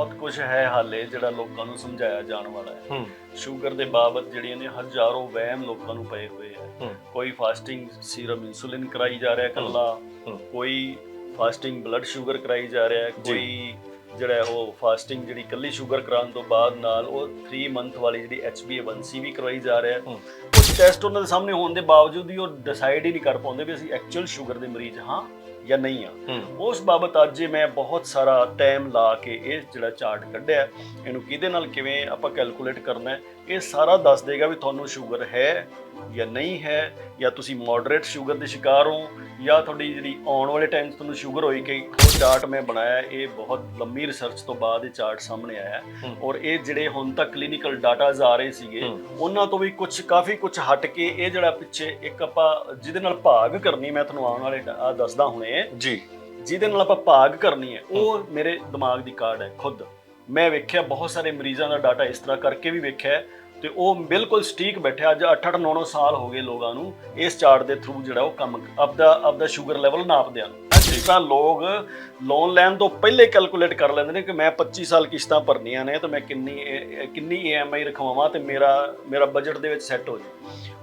ਬਹੁਤ ਕੁਝ ਹੈ ਹਾਲੇ ਜਿਹੜਾ ਲੋਕਾਂ ਨੂੰ ਸਮਝਾਇਆ ਜਾਣ ਵਾਲਾ ਹੈ। ਸ਼ੂਗਰ ਦੇ ਬਾਬਤ ਜਿਹੜੀਆਂ ਨੇ ਹਜ਼ਾਰੋਂ ਵਹਿਮ ਲੋਕਾਂ ਨੂੰ ਪਏ ਹੋਏ ਆ। ਹੂੰ। ਕੋਈ ਫਾਸਟਿੰਗ ਸੀਰਮ ਇਨਸੂਲਿਨ ਕਰਾਈ ਜਾ ਰਿਹਾ ਕੱਲਾ। ਕੋਈ ਫਾਸਟਿੰਗ ਬਲੱਡ ਸ਼ੂਗਰ ਕਰਾਈ ਜਾ ਰਿਹਾ। ਕੋਈ ਜਿਹੜਾ ਉਹ ਫਾਸਟਿੰਗ ਜਿਹੜੀ ਕੱਲੀ ਸ਼ੂਗਰ ਕਰਾਉਣ ਤੋਂ ਬਾਅਦ ਨਾਲ ਉਹ 3 ਮੰਥ ਵਾਲੀ ਜਿਹੜੀ HbA1c ਵੀ ਕਰਵਾਈ ਜਾ ਰਿਹਾ। ਹੈ। ਟੈਸਟ ਉਹਨਾਂ ਦੇ ਸਾਹਮਣੇ ਹੋਣ ਦੇ ਬਾਵਜੂਦ ਵੀ ਉਹ ਡਿਸਾਈਡ ਹੀ ਨਹੀਂ ਕਰ ਪਾਉਂਦੇ ਵੀ ਅਸੀਂ ਐਕਚੁਅਲ ਸ਼ੂਗਰ ਦੇ ਮਰੀਜ਼ ਹਾਂ। ਜਾਂ ਨਹੀਂ ਆ। ਉਸ ਬਾਬਤ ਅੱਜ ਮੈਂ ਬਹੁਤ ਸਾਰਾ ਟਾਈਮ ਲਾ ਕੇ ਇਹ ਜਿਹੜਾ ਚਾਰਟ ਕੱਢਿਆ। ਇਹਨੂੰ ਕਿਹਦੇ ਨਾਲ ਕਿਵੇਂ ਆਪਾਂ ਕੈਲਕੂਲੇਟ ਕਰਨਾ ਹੈ? ਇਹ ਸਾਰਾ ਦੱਸ ਦੇਗਾ ਵੀ ਤੁਹਾਨੂੰ ਸ਼ੂਗਰ ਹੈ ਜਾਂ ਨਹੀਂ ਹੈ ਜਾਂ ਤੁਸੀਂ ਮੋਡਰੇਟ ਸ਼ੂਗਰ ਦੇ ਸ਼ਿਕਾਰ ਹੋ ਜਾਂ ਤੁਹਾਡੀ ਜਿਹੜੀ ਆਉਣ ਵਾਲੇ ਟਾਈਮ 'ਚ ਤੁਹਾਨੂੰ ਸ਼ੂਗਰ ਹੋਈ ਕਿ ਉਹ ਚਾਰਟ ਮੈਂ ਬਣਾਇਆ ਇਹ ਬਹੁਤ ਲੰਮੀ ਰਿਸਰਚ ਤੋਂ ਬਾਅਦ ਇਹ ਚਾਰਟ ਸਾਹਮਣੇ ਆਇਆ। ਔਰ ਇਹ ਜਿਹੜੇ ਹੁਣ ਤੱਕ ਕਲੀਨਿਕਲ ਡਾਟਾਜ਼ ਆ ਰਹੇ ਸੀਗੇ। ਉਹਨਾਂ ਤੋਂ ਵੀ ਕੁਝ ਕਾਫੀ ਕੁਝ ਹਟ ਕੇ ਇਹ ਜਿਹੜਾ ਪਿੱਛੇ ਇੱਕ ਆਪਾਂ ਜਿਹਦੇ ਨਾਲ ਭਾਗ ਕਰਨੀ ਮੈਂ ਤੁਹਾਨੂੰ ਆਉਣ ਵਾਲੇ ਆ ਦੱਸਦਾ ਹੁਣੇ। ਜੀ। ਜਿਹਦੇ ਨਾਲ ਆਪਾਂ ਭਾਗ ਕਰਨੀ ਹੈ ਉਹ ਮੇਰੇ ਦਿਮਾਗ ਦੀ ਕਾਰਡ ਹੈ ਖੁਦ। ਮੈਂ ਵੇਖਿਆ ਬਹੁਤ ਸਾਰੇ ਮਰੀਜ਼ਾਂ ਦਾ ਡਾਟਾ ਇਸ ਤਰ੍ਹਾਂ ਕਰਕੇ ਵੀ ਵੇਖਿਆ ਤੇ ਉਹ ਬਿਲਕੁਲ ਸਟੀਕ ਬੈਠਿਆ ਅੱਜ 8-8 9-9 ਸਾਲ ਹੋ ਗਏ ਲੋਕਾਂ ਨੂੰ ਇਸ ਚਾਰਟ ਦੇ ਥਰੂ ਜਿਹੜਾ ਉਹ ਕੰਮ ਆਪਦਾ ਆਪਦਾ ਸ਼ੂਗਰ ਲੈਵਲ ਨਾਪਦੇ ਹਨ ਤਰ੍ਹਾਂ ਲੋਕ ਲੋਨ ਲੈਣ ਤੋਂ ਪਹਿਲੇ ਕੈਲਕੂਲੇਟ ਕਰ ਲੈਂਦੇ ਨੇ ਕਿ ਮੈਂ 25 ਸਾਲ ਕਿਸ਼ਤਾਂ ਭਰਨੀਆਂ ਨੇ ਤਾਂ ਮੈਂ ਕਿੰਨੀ ਕਿੰਨੀ EMI ਰਖਵਾਵਾਂ ਤੇ ਮੇਰਾ ਮੇਰਾ ਬਜਟ ਦੇ ਵਿੱਚ ਸੈੱਟ ਹੋ ਜੇ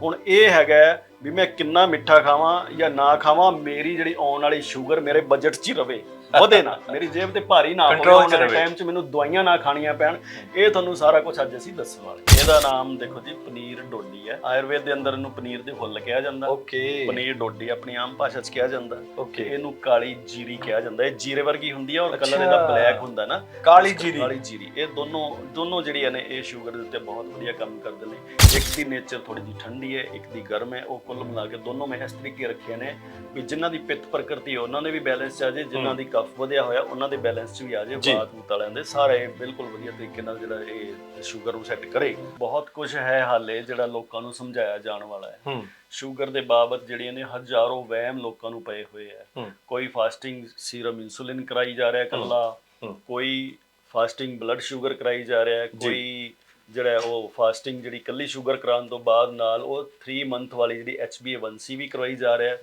ਹੁਣ ਇਹ ਹੈਗਾ ਵੀ ਮੈਂ ਕਿੰਨਾ ਮਿੱਠਾ ਖਾਵਾਂ ਜਾਂ ਨਾ ਖਾਵਾਂ ਮੇਰੀ ਜਿਹੜੀ ਆਉਣ ਵਾਲੀ ਸ਼ੂਗਰ ਮੇਰੇ ਬਜਟ 'ਚ ਹੀ ਰਵੇ। ਵਧੇ ਨਾ ਮੇਰੀ ਜੇਬ ਤੇ ਭਾਰੀ ਨਾ ਹੋਵੇ। ਟਾਈਮ 'ਚ ਮੈਨੂੰ ਦਵਾਈਆਂ ਨਾ ਖਾਣੀਆਂ ਪੈਣ। ਇਹ ਤੁਹਾਨੂੰ ਸਾਰਾ ਕੁਝ ਅੱਜ ਅਸੀਂ ਦੱਸਣ ਵਾਲੇ ਇਹਦਾ ਨਾਮ ਦੇਖੋ ਜੀ ਪਨੀਰ ਡੋਡੀ ਹੈ। ਆਯੁਰਵੇਦ ਦੇ ਅੰਦਰ ਇਹਨੂੰ ਪਨੀਰ ਦੇ ਫੁੱਲ ਕਿਹਾ ਜਾਂਦਾ। ਓਕੇ। ਪਨੀਰ ਡੋਡੀ ਆਪਣੀ ਆਮ ਭਾਸ਼ਾ 'ਚ ਕਿਹਾ ਜਾਂਦਾ। ਓਕੇ। ਇਹਨੂੰ ਕਾਲੀ ਜੀਰੀ ਕਿਹਾ ਜਾਂਦਾ। ਇਹ ਜੀਰੇ ਵਰਗੀ ਹੁੰਦੀ ਹੈ ਔਰ ਕਲਰ ਇਹਦਾ। ਬਲੈਕ ਹੁੰਦਾ ਨਾ। ਕਾਲੀ ਜੀਰੀ। ਕਾਲੀ ਜੀਰੀ। ਇਹ ਦੋਨੋਂ ਦੋਨੋਂ ਜਿਹੜੀਆਂ ਨੇ ਇਹ ਸ਼ੂਗਰ ਦੇ ਉੱਤੇ ਬਹੁਤ ਵਧੀਆ ਕੰਮ ਕਰਦੇ ਨੇ। ਇੱਕ ਦੀ ਨੇਚਰ ਥੋੜੀ ਜਿਹੀ ਠੰਡੀ ਹੈ ਇੱਕ ਦੀ ਗਰਮ ਹੈ। ਉਹ ਕੁੱਲ ਮਿਲਾ ਕੇ ਦੋਨੋਂ ਮੈਂ ਇਸ ਤਰੀਕੇ ਰੱਖੇ ਨੇ ਵੀ ਜਿਨ੍ਹਾਂ ਦੀ ਪਿੱਤ ਪ੍ਰਕਿਰਤੀ ਹੈ, ਉਹਨਾਂ ਦੇ ਵੀ ਬੈਲੈਂਸ ਚ ਆ ਜੇ ਜਿਨ੍ਹਾਂ ਦੀ ਕਫ ਵਧਿਆ ਹੋਇਆ ਉਹਨਾਂ ਦੇ ਬੈਲੈਂਸ ਚ ਵੀ ਆ ਜੇ ਜੀ। ਬਾਤ ਬੂਤ ਵਾਲਿਆਂ ਦੇ। ਸਾਰੇ ਬਿਲਕੁਲ ਵਧੀਆ ਤਰੀਕੇ ਨਾਲ ਜਿਹੜਾ ਇਹ ਸ਼ੂਗਰ ਨੂੰ ਸੈੱਟ ਕਰੇ। ਬਹੁਤ ਕੁਝ ਹੈ ਹਾਲੇ ਜਿਹੜਾ ਲੋਕਾਂ ਨੂੰ ਸਮਝਾਇਆ ਜਾਣ ਵਾਲਾ ਹੈ। ਹੂੰ। ਸ਼ੂਗਰ ਦੇ ਬਾਬਤ ਜਿਹੜੀਆਂ ਨੇ ਹਜ਼ਾਰੋਂ ਵਹਿਮ ਲੋਕਾਂ ਨੂੰ ਪਏ ਹੋਏ ਆ। ਕੋਈ ਫਾਸਟਿੰਗ ਸੀਰਮ ਇਨਸੂਲਿਨ ਕਰਾਈ ਜਾ ਰਿਹਾ ਕੱਲਾ। ਕੋਈ ਫਾਸਟਿੰਗ ਬਲੱਡ ਸ਼ੂਗਰ ਕਰਾਈ ਜਾ ਰਿਹਾ। ਕੋਈ ਜਿਹੜਾ ਉਹ ਫਾਸਟਿੰਗ ਜਿਹੜੀ ਕੱਲੀ ਸ਼ੂਗਰ ਕਰਾਉਣ ਤੋਂ ਬਾਅਦ ਨਾਲ ਉਹ 3 ਮੰਥ ਵਾਲੀ ਜਿਹੜੀ HbA1c ਵੀ ਕਰਵਾਈ ਜਾ ਰਿਹਾ।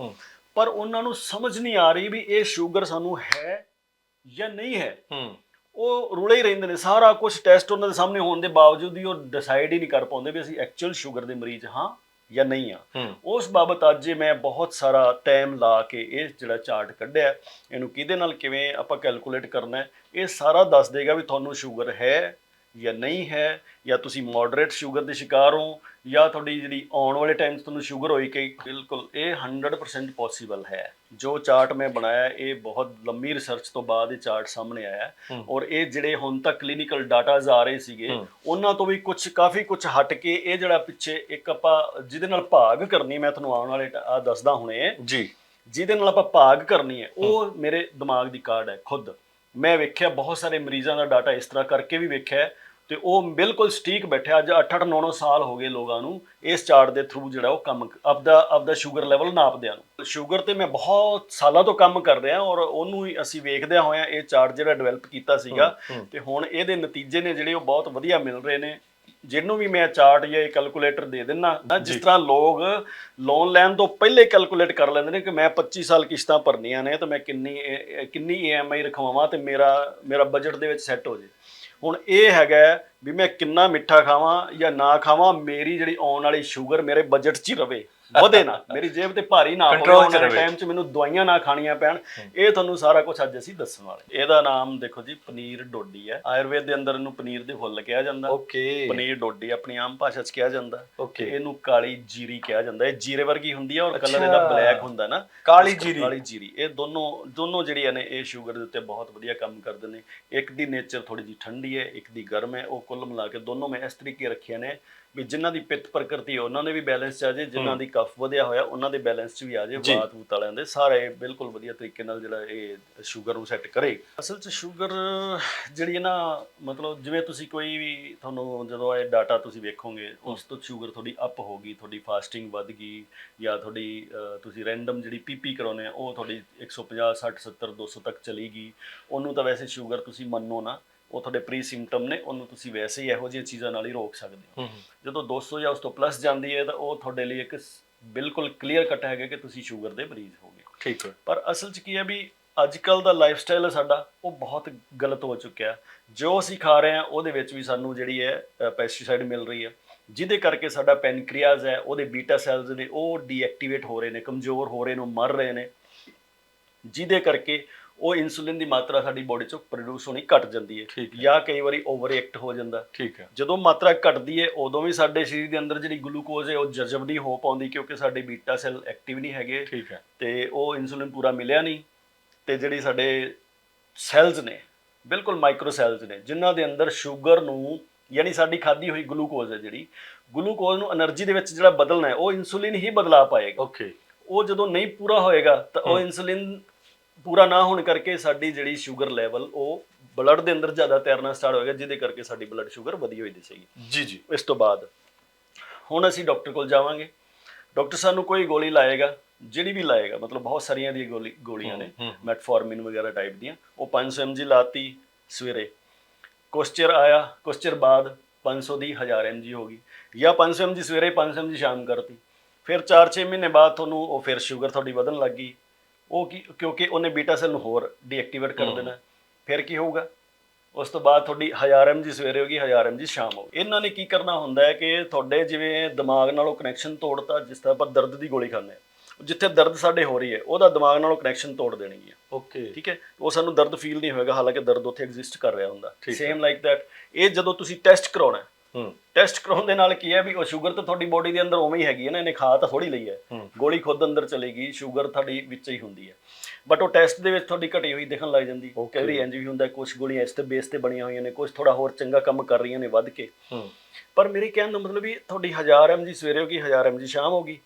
ਪਰ ਉਹਨਾਂ ਨੂੰ ਸਮਝ ਨਹੀਂ ਆ ਰਹੀ ਵੀ ਇਹ ਸ਼ੂਗਰ ਸਾਨੂੰ ਹੈ ਜਾਂ ਨਹੀਂ ਹੈ। ਹੂੰ। ਉਹ ਰੁਲੇ ਹੀ ਰਹਿੰਦੇ ਨੇ ਸਾਰਾ ਕੁਝ ਟੈਸਟ ਉਹਨਾਂ ਦੇ ਸਾਹਮਣੇ ਹੋਣ ਦੇ ਬਾਵਜੂਦ ਵੀ ਉਹ ਡਿਸਾਈਡ ਹੀ ਨਹੀਂ ਕਰ ਪਾਉਂਦੇ ਵੀ ਅਸੀਂ ਐਕਚੁਅਲ ਸ਼ੂਗਰ ਦੇ ਮਰੀਜ਼ ਹਾਂ ਜਾਂ ਨਹੀਂ ਆ ਹੂੰ। ਉਸ ਬਾਬਤ ਅੱਜ ਮੈਂ ਬਹੁਤ ਸਾਰਾ ਟਾਈਮ ਲਾ ਕੇ ਇਹ ਜਿਹੜਾ ਚਾਰਟ ਕੱਢਿਆ ਇਹਨੂੰ ਕਿਹਦੇ ਨਾਲ ਕਿਵੇਂ ਆਪਾਂ ਕੈਲਕੂਲੇਟ ਕਰਨਾ ਹੈ ਇਹ ਸਾਰਾ ਦੱਸ ਦੇਗਾ ਵੀ ਤੁਹਾਨੂੰ ਸ਼ੂਗਰ ਹੈ ਜਾਂ ਨਹੀਂ ਹੈ ਜਾਂ ਤੁਸੀਂ ਮੋਡਰੇਟ ਸ਼ੂਗਰ ਦੇ ਸ਼ਿਕਾਰ ਹੋ ਜਾਂ ਤੁਹਾਡੀ ਜਿਹੜੀ ਆਉਣ ਵਾਲੇ ਟਾਈਮ 'ਚ ਤੁਹਾਨੂੰ ਸ਼ੂਗਰ ਹੋਈ ਕਿ ਬਿਲਕੁਲ ਇਹ 100% ਪੋਸੀਬਲ ਹੈ। ਜੋ ਚਾਰਟ ਮੈਂ ਬਣਾਇਆ ਇਹ ਬਹੁਤ ਲੰਮੀ ਰਿਸਰਚ ਤੋਂ ਬਾਅਦ ਇਹ ਚਾਰਟ ਸਾਹਮਣੇ ਆਇਆ। ਔਰ ਇਹ ਜਿਹੜੇ ਹੁਣ ਤੱਕ ਕਲੀਨਿਕਲ ਡਾਟਾਜ਼ ਆ ਰਹੇ ਸੀਗੇ। ਉਹਨਾਂ ਤੋਂ ਵੀ ਕੁਝ ਕਾਫੀ ਕੁਝ ਹਟ ਕੇ ਇਹ ਜਿਹੜਾ ਪਿੱਛੇ ਇੱਕ ਆਪਾਂ ਜਿਹਦੇ ਨਾਲ ਭਾਗ ਕਰਨੀ ਮੈਂ ਤੁਹਾਨੂੰ ਆਉਣ ਵਾਲੇ ਆ ਦੱਸਦਾ ਹੁਣੇ। ਜੀ। ਜਿਹਦੇ ਨਾਲ ਆਪਾਂ ਭਾਗ ਕਰਨੀ ਹੈ ਉਹ ਮੇਰੇ ਦਿਮਾਗ ਦੀ ਕਾਰਡ ਹੈ ਖੁਦ। ਮੈਂ ਵੇਖਿਆ ਬਹੁਤ ਸਾਰੇ ਮਰੀਜ਼ਾਂ ਦਾ ਡਾਟਾ ਇਸ ਤਰ੍ਹਾਂ ਕਰਕੇ ਵੀ ਵੇਖਿਆ ਤੇ ਉਹ ਬਿਲਕੁਲ ਸਟੀਕ ਬੈਠਿਆ ਅੱਜ 8-8 9-9 ਸਾਲ ਹੋ ਗਏ ਲੋਕਾਂ ਨੂੰ ਇਸ ਚਾਰਟ ਦੇ ਥਰੂ ਜਿਹੜਾ ਉਹ ਕੰਮ ਆਪਦਾ ਆਪਦਾ ਸ਼ੂਗਰ ਲੈਵਲ ਨਾਪਦਿਆਂ ਨੂੰ। ਸ਼ੂਗਰ ਤੇ ਮੈਂ ਬਹੁਤ ਸਾਲਾਂ ਤੋਂ ਕੰਮ ਕਰ ਰਿਹਾ ਔਰ ਉਹਨੂੰ ਹੀ ਅਸੀਂ ਵੇਖਦਿਆਂ ਹੋਇਆਂ ਇਹ ਚਾਰਟ ਜਿਹੜਾ ਡਿਵੈਲਪ ਕੀਤਾ ਸੀਗਾ। ਤੇ ਹੁਣ ਇਹਦੇ ਨਤੀਜੇ ਨੇ ਜਿਹੜੇ ਉਹ ਬਹੁਤ ਵਧੀਆ ਮਿਲ ਰਹੇ ਨੇ। ਜਿਹਨੂੰ ਵੀ ਮੈਂ ਚਾਰਟ ਜਾਂ ਇਹ ਕੈਲਕੂਲੇਟਰ ਦੇ ਦਿੰਨਾ ਜਿਸ ਤਰ੍ਹਾਂ ਲੋਕ ਲੋਨ ਲੈਣ ਤੋਂ ਪਹਿਲੇ ਕੈਲਕੂਲੇਟ ਕਰ ਲੈਂਦੇ ਨੇ ਕਿ ਮੈਂ 25 ਸਾਲ ਕਿਸ਼ਤਾਂ ਭਰਨੀਆਂ ਨੇ ਤਾਂ ਮੈਂ ਕਿੰਨੀ ਕਿੰਨੀ EMI ਰਖਵਾਵਾਂ ਤੇ ਮੇਰਾ ਮੇਰਾ ਬਜਟ ਦੇ ਵਿੱਚ ਸੈੱਟ ਹੋ ਜੇ। ਹੁਣ ਇਹ ਹੈਗਾ ਵੀ ਮੈਂ ਕਿੰਨਾ ਮਿੱਠਾ ਖਾਵਾਂ ਜਾਂ ਨਾ ਖਾਵਾਂ, ਮੇਰੀ ਜਿਹੜੀ ਆਉਣ ਵਾਲੀ ਸ਼ੂਗਰ ਮੇਰੇ ਬਜਟ 'ਚ ਹੀ ਰਵੇ। ਵਧੇ ਨਾ ਮੇਰੀ ਜੇਬ ਤੇ ਭਾਰੀ ਨਾ ਹੋਵੇ Control 'ਚ। ਟਾਈਮ 'ਚ ਮੈਨੂੰ ਦਵਾਈਆਂ ਨਾ ਖਾਣੀਆਂ ਪੈਣ। ਇਹ ਤੁਹਾਨੂੰ ਸਾਰਾ ਕੁਝ ਅੱਜ ਅਸੀਂ ਦੱਸਣ ਵਾਲੇ ਇਹਦਾ ਨਾਮ ਦੇਖੋ ਜੀ ਪਨੀਰ ਡੋਡੀ ਹੈ। ਆਯੁਰਵੇਦ ਦੇ ਅੰਦਰ ਇਹਨੂੰ ਪਨੀਰ ਦੇ ਫੁੱਲ ਕਿਹਾ ਜਾਂਦਾ। ਓਕੇ। ਪਨੀਰ ਡੋਡੀ ਆਪਣੀ ਆਮ ਭਾਸ਼ਾ 'ਚ ਕਿਹਾ ਜਾਂਦਾ। ਓਕੇ। ਇਹਨੂੰ ਕਾਲੀ ਜੀਰੀ ਕਿਹਾ ਜਾਂਦਾ। ਇਹ ਜੀਰੇ ਵਰਗੀ ਹੁੰਦੀ ਹੈ ਔਰ ਕਲਰ ਇਹਦਾ। ਬਲੈਕ ਹੁੰਦਾ ਨਾ। ਕਾਲੀ ਜੀਰੀ। ਕਾਲੀ ਜੀਰੀ। ਇਹ ਦੋਨੋਂ ਦੋਨੋਂ ਜਿਹੜੀਆਂ ਨੇ ਇਹ ਸ਼ੂਗਰ ਦੇ ਉੱਤੇ ਬਹੁਤ ਵਧੀਆ ਕੰਮ ਕਰਦੇ ਨੇ। ਇੱਕ ਦੀ ਨੇਚਰ ਥੋੜੀ ਜਿਹੀ ਠੰਡੀ ਹੈ ਇੱਕ ਦੀ ਗਰਮ ਹੈ। ਉਹ ਕੁੱਲ ਮਿਲਾ ਕੇ ਦੋਨੋਂ ਮੈਂ ਇਸ ਤਰੀਕੇ ਰੱਖੀਆਂ ਨੇ। ਵੀ ਜਿਨ੍ਹਾਂ ਦੀ ਪਿੱਤ ਪ੍ਰਕਿਰਤੀ ਹੈ ਉਹਨਾਂ ਦੇ ਵੀ ਬੈਲੈਂਸ ਚ ਆ ਜੇ ਜਿਨ੍ਹਾਂ ਦੀ ਕਫ ਵਧਿਆ ਹੋਇਆ ਉਹਨਾਂ ਦੇ ਬੈਲੈਂਸ ਚ ਵੀ ਆ ਜੇ। ਬਾਤ ਬੂਤ ਵਾਲਿਆਂ ਦੇ। ਸਾਰੇ ਬਿਲਕੁਲ ਵਧੀਆ ਤਰੀਕੇ ਨਾਲ ਜਿਹੜਾ ਇਹ ਸ਼ੂਗਰ ਨੂੰ ਸੈੱਟ ਕਰੇ। ਅਸਲ ਚ ਸ਼ੂਗਰ ਜਿਹੜੀ ਨਾ ਮਤਲਬ ਜਿਵੇਂ ਤੁਸੀਂ ਕੋਈ ਵੀ ਤੁਹਾਨੂੰ ਜਦੋਂ ਇਹ ਡਾਟਾ ਤੁਸੀਂ ਵੇਖੋਗੇ ਉਸ ਤੋਂ ਸ਼ੂਗਰ ਤੁਹਾਡੀ ਅਪ ਹੋ ਗਈ ਤੁਹਾਡੀ ਫਾਸਟਿੰਗ ਵੱਧ ਗਈ ਜਾਂ ਤੁਹਾਡੀ ਤੁਸੀਂ ਰੈਂਡਮ ਜਿਹੜੀ ਪੀਪੀ ਕਰਾਉਨੇ ਆ ਉਹ ਤੁਹਾਡੀ 150 60 70 200 ਤੱਕ ਚਲੀ ਗਈ। ਉਹਨੂੰ ਤਾਂ ਵੈਸੇ ਸ਼ੂਗਰ ਤੁਸੀਂ ਮੰਨੋ ਨਾ। ਉਹ ਤੁਹਾਡੇ ਪ੍ਰੀ ਸਿੰਪਟਮ ਨੇ ਉਹਨੂੰ ਤੁਸੀਂ ਵੈਸੇ ਹੀ ਇਹੋ ਜਿਹੀਆਂ ਚੀਜ਼ਾਂ ਨਾਲ ਹੀ ਰੋਕ ਸਕਦੇ ਹੋ। ਹੂੰ ਜਦੋਂ 200 ਜਾਂ ਉਸ ਤੋਂ ਪਲੱਸ ਜਾਂਦੀ ਹੈ ਤਾਂ ਉਹ ਤੁਹਾਡੇ ਲਈ ਇੱਕ ਬਿਲਕੁਲ ਕਲੀਅਰ ਕੱਟ ਹੈਗਾ ਕਿ ਤੁਸੀਂ ਸ਼ੂਗਰ ਦੇ ਮਰੀਜ਼ ਹੋਗੇ। ਠੀਕ ਹੈ। ਪਰ ਅਸਲ 'ਚ ਕੀ ਹੈ ਵੀ ਅੱਜ ਕੱਲ ਦਾ ਲਾਈਫ ਸਟਾਈਲ ਹੈ ਸਾਡਾ ਉਹ ਬਹੁਤ ਗਲਤ ਹੋ ਚੁੱਕਿਆ ਜੋ ਅਸੀਂ ਖਾ ਰਹੇ ਹਾਂ ਉਹਦੇ ਵਿੱਚ ਵੀ ਸਾਨੂੰ ਜਿਹੜੀ ਹੈ ਪੈਸਟੀਸਾਈਡ ਮਿਲ ਰਹੀ ਹੈ। ਜਿਹਦੇ ਕਰਕੇ ਸਾਡਾ ਪੈਨਕ੍ਰੀਆਜ਼ ਹੈ ਉਹਦੇ ਬੀਟਾ ਸੈਲਸ ਨੇ ਉਹ ਡੀਐਕਟੀਵੇਟ ਹੋ ਰਹੇ ਨੇ ਕਮਜ਼ੋਰ ਹੋ ਰਹੇ ਨੇ ਮਰ ਰਹੇ ਨੇ। ਜਿਹਦੇ ਕਰਕੇ ਉਹ ਇਨਸੂਲਿਨ ਦੀ ਮਾਤਰਾ ਸਾਡੀ ਬਾਡੀ 'ਚੋਂ ਪ੍ਰੋਡਿਊਸ ਹੋਣੀ ਘਟ ਜਾਂਦੀ ਹੈ ਜਾਂ ਕਈ ਵਾਰੀ ਓਵਰ ਐਕਟ ਹੋ ਜਾਂਦਾ। ਠੀਕ ਹੈ। ਜਦੋਂ ਮਾਤਰਾ ਘਟਦੀ ਹੈ ਉਦੋਂ ਵੀ ਸਾਡੇ ਸਰੀਰ ਦੇ ਅੰਦਰ ਜਿਹੜੀ ਗਲੂਕੋਜ਼ ਹੈ ਉਹ ਜਜ਼ਬ ਨਹੀਂ ਹੋ ਪਾਉਂਦੀ ਕਿਉਂਕਿ ਸਾਡੇ ਬੀਟਾ ਸੈੱਲ ਐਕਟਿਵ ਨਹੀਂ ਹੈਗੇ। ਠੀਕ ਹੈ। ਤੇ ਉਹ ਇਨਸੂਲਿਨ ਪੂਰਾ ਮਿਲਿਆ ਨਹੀਂ ਤੇ ਜਿਹੜੀ ਸਾਡੇ ਸੈਲਸ ਨੇ ਬਿਲਕੁਲ ਮਾਈਕਰੋ ਸੈਲਸ ਨੇ ਜਿਨ੍ਹਾਂ ਦੇ ਅੰਦਰ ਸ਼ੂਗਰ ਨੂੰ ਯਾਨੀ ਸਾਡੀ ਖਾਦੀ ਹੋਈ ਗਲੂਕੋਜ਼ ਹੈ ਜਿਹੜੀ ਗਲੂਕੋਜ਼ ਨੂੰ એનર્ਜੀ ਦੇ ਵਿੱਚ ਜਿਹੜਾ ਬਦਲਣਾ ਹੈ ਉਹ ਇਨਸੂਲਿਨ ਹੀ ਬਦਲਾ ਪਾਏਗਾ। ਓਕੇ ਉਹ ਜਦੋਂ ਨਹੀਂ ਪੂਰਾ ਹੋਏਗਾ ਤਾਂ ਉਹ ਇਨਸੂਲਿਨ ਪੂਰਾ ਨਾ ਹੋਣ ਕਰਕੇ ਸਾਡੀ ਜਿਹੜੀ ਸ਼ੂਗਰ ਲੈਵਲ ਉਹ ਬਲੱਡ ਦੇ ਅੰਦਰ ਜ਼ਿਆਦਾ ਤੈਰਨਾ ਸਟਾਰਟ ਹੋਏਗਾ ਜਿਹਦੇ ਕਰਕੇ ਸਾਡੀ ਬਲੱਡ ਸ਼ੂਗਰ ਵਧੀ ਹੋਈ ਦਿਸੇਗੀ ਜੀ ਜੀ। ਇਸ ਤੋਂ ਬਾਅਦ ਹੁਣ ਅਸੀਂ ਡਾਕਟਰ ਕੋਲ ਜਾਵਾਂਗੇ। ਡਾਕਟਰ ਸਾਨੂੰ ਕੋਈ ਗੋਲੀ ਲਾਏਗਾ ਜਿਹੜੀ ਵੀ ਲਾਏਗਾ ਮਤਲਬ ਬਹੁਤ ਸਾਰੀਆਂ ਦੀਆਂ ਗੋਲੀ ਗੋਲੀਆਂ ਨੇ ਹੂੰ, ਮੈਟਫੋਰਮਿਨ ਵਗੈਰਾ ਟਾਈਪ ਦੀਆਂ ਉਹ 500 mg ਲਾਤੀ ਸਵੇਰੇ। ਕੁਛ ਚਿਰ ਆਇਆ ਕੁਛ ਚਿਰ ਬਾਅਦ 500 ਦੀ 1000 mg ਹੋ ਗਈ। ਜਾਂ 500 mg ਸਵੇਰੇ 500 mg ਸ਼ਾਮ ਕਰਤੀ। ਫਿਰ 4-6 ਮਹੀਨੇ ਬਾਅਦ ਤੁਹਾਨੂੰ ਉਹ ਫਿਰ ਸ਼ੂਗਰ ਤੁਹਾਡੀ ਵਧਣ ਲੱਗ ਉਹ ਕੀ ਕਿਉਂਕਿ ਉਹਨੇ ਬੀਟਾ ਸੈੱਲ ਨੂੰ ਹੋਰ ਡੀਐਕਟੀਵੇਟ ਕਰ ਹੂੰ। ਦੇਣਾ ਫਿਰ ਕੀ ਹੋਊਗਾ? ਉਸ ਤੋਂ ਬਾਅਦ ਤੁਹਾਡੀ 1000 mg ਸਵੇਰੇ ਹੋਗੀ 1000 mg ਸ਼ਾਮ ਹੋ ਗਈ ਇਹਨਾਂ ਨੇ ਕੀ ਕਰਨਾ ਹੁੰਦਾ ਹੈ ਕਿ ਤੁਹਾਡੇ ਜਿਵੇਂ ਦਿਮਾਗ ਨਾਲੋਂ ਕਨੈਕਸ਼ਨ ਤੋੜਤਾ ਜਿਸ ਤਰ੍ਹਾਂ ਆਪਾਂ ਦਰਦ ਦੀ ਗੋਲੀ ਖਾਂਦੇ ਹਾਂ। ਜਿੱਥੇ ਦਰਦ ਸਾਡੇ ਹੋ ਰਹੀ ਹੈ ਉਹਦਾ ਦਿਮਾਗ ਨਾਲੋਂ ਕਨੈਕਸ਼ਨ ਤੋੜ ਦੇਣੀ ਹੈ। ਓਕੇ ਠੀਕ ਹੈ? ਉਹ ਸਾਨੂੰ ਦਰਦ ਫੀਲ ਨਹੀਂ ਹੋਏਗਾ ਹਾਲਾਂਕਿ ਦਰਦ ਉੱਥੇ ਐਗਜ਼ਿਸਟ ਕਰ ਰਿਹਾ ਹੁੰਦਾ। ਹੈ। ਸੇਮ ਲਾਈਕ ਦੈਟ ਇਹ ਜਦੋਂ ਤੁਸੀਂ ਟੈਸਟ ਕਰਾਉਣਾ ਹੈ ਹੂੰ ਟੈਸਟ ਕਰਾਉਣ ਦੇ ਨਾਲ ਕੀ ਹੈ ਵੀ ਉਹ ਸ਼ੂਗਰ ਤਾਂ ਤੁਹਾਡੀ ਬੋਡੀ ਦੇ ਅੰਦਰ ਉਵੇਂ ਹੀ ਹੈਗੀ ਹੈ ਨਾ ਇਹਨੇ ਖਾ ਤਾਂ ਥੋੜੀ ਲਈ ਹੈ। ਗੋਲੀ ਖੁਦ ਅੰਦਰ ਚਲੇਗੀ ਸ਼ੂਗਰ ਤੁਹਾਡੀ ਵਿੱਚ ਹੀ ਹੁੰਦੀ ਹੈ। ਬਟ ਉਹ ਟੈਸਟ ਦੇ ਵਿੱਚ ਤੁਹਾਡੀ ਘਟੀ ਹੋਈ ਦਿਖਣ ਲੱਗ ਜਾਂਦੀ. ਕਈ ਇੰਜ ਵੀ ਹੁੰਦਾ ਕੁਝ ਗੋਲੀਆਂ ਇਸ ਤੇ ਬੇਸ ਤੇ ਬਣੀਆਂ ਹੋਈਆਂ ਨੇ ਕੁਝ ਥੋੜਾ ਹੋਰ ਚੰਗਾ ਕੰਮ ਕਰ ਰਹੀਆਂ ਨੇ ਵੱਧ ਕੇ। ਹੂੰ। ਪਰ ਮੇਰੇ ਕਹਿਣ ਦਾ ਮਤਲਬ ਵੀ ਤੁਹਾਡੀ 1000 mg ਸਵੇਰੇ ਹੋਗੀ 1000 mg ਸ਼ਾਮ ਹੋਗੀ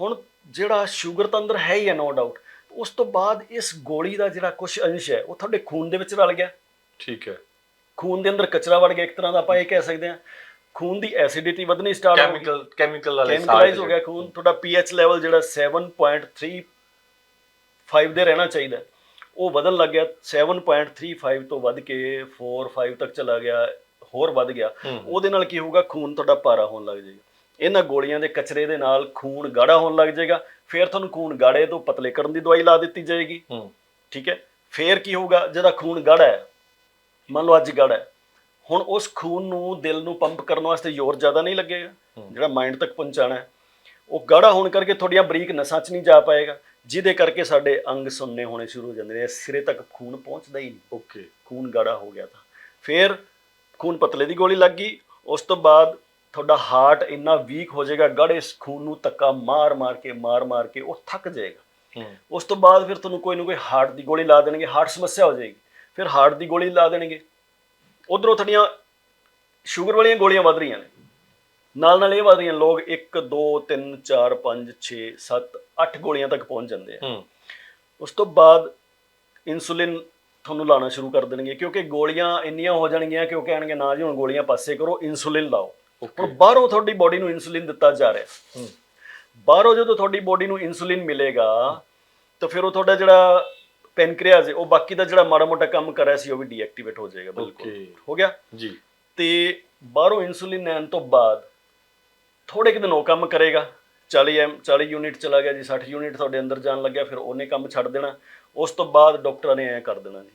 ਹੁਣ ਜਿਹੜਾ ਸ਼ੂਗਰ ਤਾਂ ਅੰਦਰ ਹੈ ਹੀ ਹੈ ਨੋ ਡਾਊਟ ਉਸ ਤੋਂ ਬਾਅਦ ਇਸ ਗੋਲੀ ਦਾ ਜਿਹੜਾ ਕੁਝ ਅੰਸ਼ ਹੈ ਉਹ ਤੁਹਾਡੇ ਖੂਨ ਦੇ ਵਿੱਚ ਰਲ ਗਿਆ। ਠੀਕ ਹੈ। ਖੂਨ ਦੇ ਅੰਦਰ ਕਚਰਾ ਵੜ ਗਿਆ ਇੱਕ ਤਰ੍ਹਾਂ ਦਾ ਆਪਾਂ ਇਹ ਕਹਿ ਸਕਦੇ ਹਾਂ। ਖੂਨ ਦੀ ਐਸਿਡਿਟੀ ਵਧਣੀ ਸਟਾਰਟ ਹੋ ਗਈ। ਕੈਮੀਕਲ ਕੈਮੀਕਲ ਵਾਲੇ ਕੈਮੀਕਲਾਈਜ਼ ਹੋ ਗਿਆ ਖੂਨ। ਤੁਹਾਡਾ ਪੀਐਚ ਲੈਵਲ ਜਿਹੜਾ 7.35 ਦੇ ਰਹਿਣਾ ਚਾਹੀਦਾ। ਉਹ ਵਧਣ ਲੱਗ ਗਿਆ। 7.35 ਤੋਂ ਵੱਧ ਕੇ 4 5 ਤੱਕ ਚਲਾ ਗਿਆ। ਹੋਰ ਵੱਧ ਗਿਆ। ਉਹਦੇ ਨਾਲ ਕੀ ਹੋਊਗਾ? ਖੂਨ ਤੁਹਾਡਾ ਭਾਰਾ ਹੋਣ ਲੱਗ ਜਾਏਗਾ। ਇਹਨਾਂ ਗੋਲੀਆਂ ਦੇ ਕਚਰੇ ਦੇ ਨਾਲ ਖੂਨ ਗਾੜਾ ਹੋਣ ਲੱਗ ਜਾਏਗਾ। ਫਿਰ ਤੁਹਾਨੂੰ ਖੂਨ ਗਾੜੇ ਤੋਂ ਪਤਲੇ ਕਰਨ ਦੀ ਦਵਾਈ ਲਾ ਦਿੱਤੀ ਜਾਏਗੀ। ਠੀਕ ਹੈ? ਫੇਰ ਕੀ ਹੋਊਗਾ? ਜਿਹਦਾ ਖੂਨ ਗਾੜਾ ਹੈ ਮੰਨ ਲਓ ਅੱਜ ਗਾੜਾ ਹੈ ਹੁਣ ਉਸ ਖੂਨ ਨੂੰ ਦਿਲ ਨੂੰ ਪੰਪ ਕਰਨ ਵਾਸਤੇ ਜ਼ੋਰ ਜ਼ਿਆਦਾ ਨਹੀਂ ਲੱਗੇਗਾ। ਜਿਹੜਾ ਮਾਈਂਡ ਤੱਕ ਪਹੁੰਚਾਣਾ ਹੈ। ਉਹ ਗਾੜਾ ਹੋਣ ਕਰਕੇ ਤੁਹਾਡੀਆਂ ਬਰੀਕ ਨਸਾਂ 'ਚ ਨਹੀਂ ਜਾ ਪਾਏਗਾ ਜਿਹਦੇ ਕਰਕੇ ਸਾਡੇ ਅੰਗ ਸੁੰਨੇ ਹੋਣੇ ਸ਼ੁਰੂ ਹੋ ਜਾਂਦੇ ਨੇ। ਸਿਰੇ ਤੱਕ ਖੂਨ ਪਹੁੰਚਦਾ ਹੀ ਨਹੀਂ। ਓਕੇ ਖੂਨ ਗਾੜਾ ਹੋ ਗਿਆ ਤਾਂ। ਫਿਰ ਖੂਨ ਪਤਲੇ ਦੀ ਗੋਲੀ ਲੱਗ ਗਈ। ਉਸ ਤੋਂ ਬਾਅਦ ਤੁਹਾਡਾ ਹਾਰਟ ਇੰਨਾ ਵੀਕ ਹੋ ਜਾਏਗਾ ਗਾੜੇ ਇਸ ਖੂਨ ਨੂੰ ਧੱਕਾ ਮਾਰ ਮਾਰ ਕੇ ਮਾਰ ਮਾਰ ਕੇ ਉਹ ਥੱਕ ਜਾਏਗਾ। ਉਸ ਤੋਂ ਬਾਅਦ ਫਿਰ ਤੁਹਾਨੂੰ ਕੋਈ ਨਾ ਕੋਈ ਹਾਰਟ ਦੀ ਗੋਲੀ ਲਾ ਦੇਣਗੇ। ਹਾਰਟ ਸਮੱਸਿਆ ਹੋ ਜਾਏਗੀ। ਫਿਰ ਹਾਰਟ ਦੀ ਗੋਲੀ ਲਾ ਦੇਣਗੇ। ਉਧਰੋਂ ਤੁਹਾਡੀਆਂ ਸ਼ੂਗਰ ਵਾਲੀਆਂ ਗੋਲੀਆਂ ਵੱਧ ਰਹੀਆਂ ਨੇ। ਨਾਲ ਨਾਲ ਇਹ ਵੱਧ ਰਹੀਆਂ ਲੋਕ 1 2 3 4 5 6 7 8 ਗੋਲੀਆਂ ਤੱਕ ਪਹੁੰਚ ਜਾਂਦੇ ਆ। ਉਸ ਤੋਂ ਬਾਅਦ ਇਨਸੂਲਿਨ ਤੁਹਾਨੂੰ ਲਾਣਾ ਸ਼ੁਰੂ ਕਰ ਦੇਣਗੇ ਕਿਉਂਕਿ ਗੋਲੀਆਂ ਇੰਨੀਆਂ ਹੋ ਜਾਣਗੀਆਂ ਕਿ ਉਹ ਕਹਿਣਗੇ ਨਾ ਜੀ ਹੁਣ ਗੋਲੀਆਂ ਪਾਸੇ ਕਰੋ ਇਨਸੂਲਿਨ ਲਾਓ। ਹੁਣ ਬਾਹਰੋਂ ਤੁਹਾਡੀ ਬੋਡੀ ਨੂੰ ਇਨਸੂਲਿਨ ਦਿੱਤਾ ਜਾ ਰਿਹਾ। ਬਾਹਰੋਂ ਜਦੋਂ ਤੁਹਾਡੀ ਬੋਡੀ ਨੂੰ ਇਨਸੂਲਿਨ ਮਿਲੇਗਾ ਤਾਂ ਫਿਰ ਉਹ ਤੁਹਾਡਾ ਜਿਹੜਾ ਪੈਨਕ੍ਰੀਆਸ ਹੈ ਉਹ ਬਾਕੀ ਦਾ ਜਿਹੜਾ ਮਾੜਾ ਮੋਟਾ ਕੰਮ ਕਰ ਰਿਹਾ ਸੀ ਉਹ ਵੀ ਡੀਐਕਟੀਵੇਟ ਹੋ ਜਾਏਗਾ ਬਿਲਕੁਲ। ਹੋ ਗਿਆ? ਜੀ। ਤੇ ਬਾਹਰੋਂ ਇਨਸੂਲਿਨ ਲੈਣ ਤੋਂ ਬਾਅਦ ਥੋੜੇ ਕਿ ਦਿਨ ਉਹ ਕੰਮ ਕਰੇਗਾ। 40 ਐਮ 40 ਯੂਨਿਟ ਚਲਾ ਗਿਆ ਜੀ 60 ਯੂਨਿਟ ਤੁਹਾਡੇ ਅੰਦਰ ਜਾਣ ਲੱਗਿਆ ਫਿਰ ਉਹਨੇ ਕੰਮ ਛੱਡ ਦੇਣਾ। ਉਸ ਤੋਂ ਬਾਅਦ ਡਾਕਟਰਾਂ ਨੇ ਐਂ ਕਰ ਦੇਣਾ ਜੀ।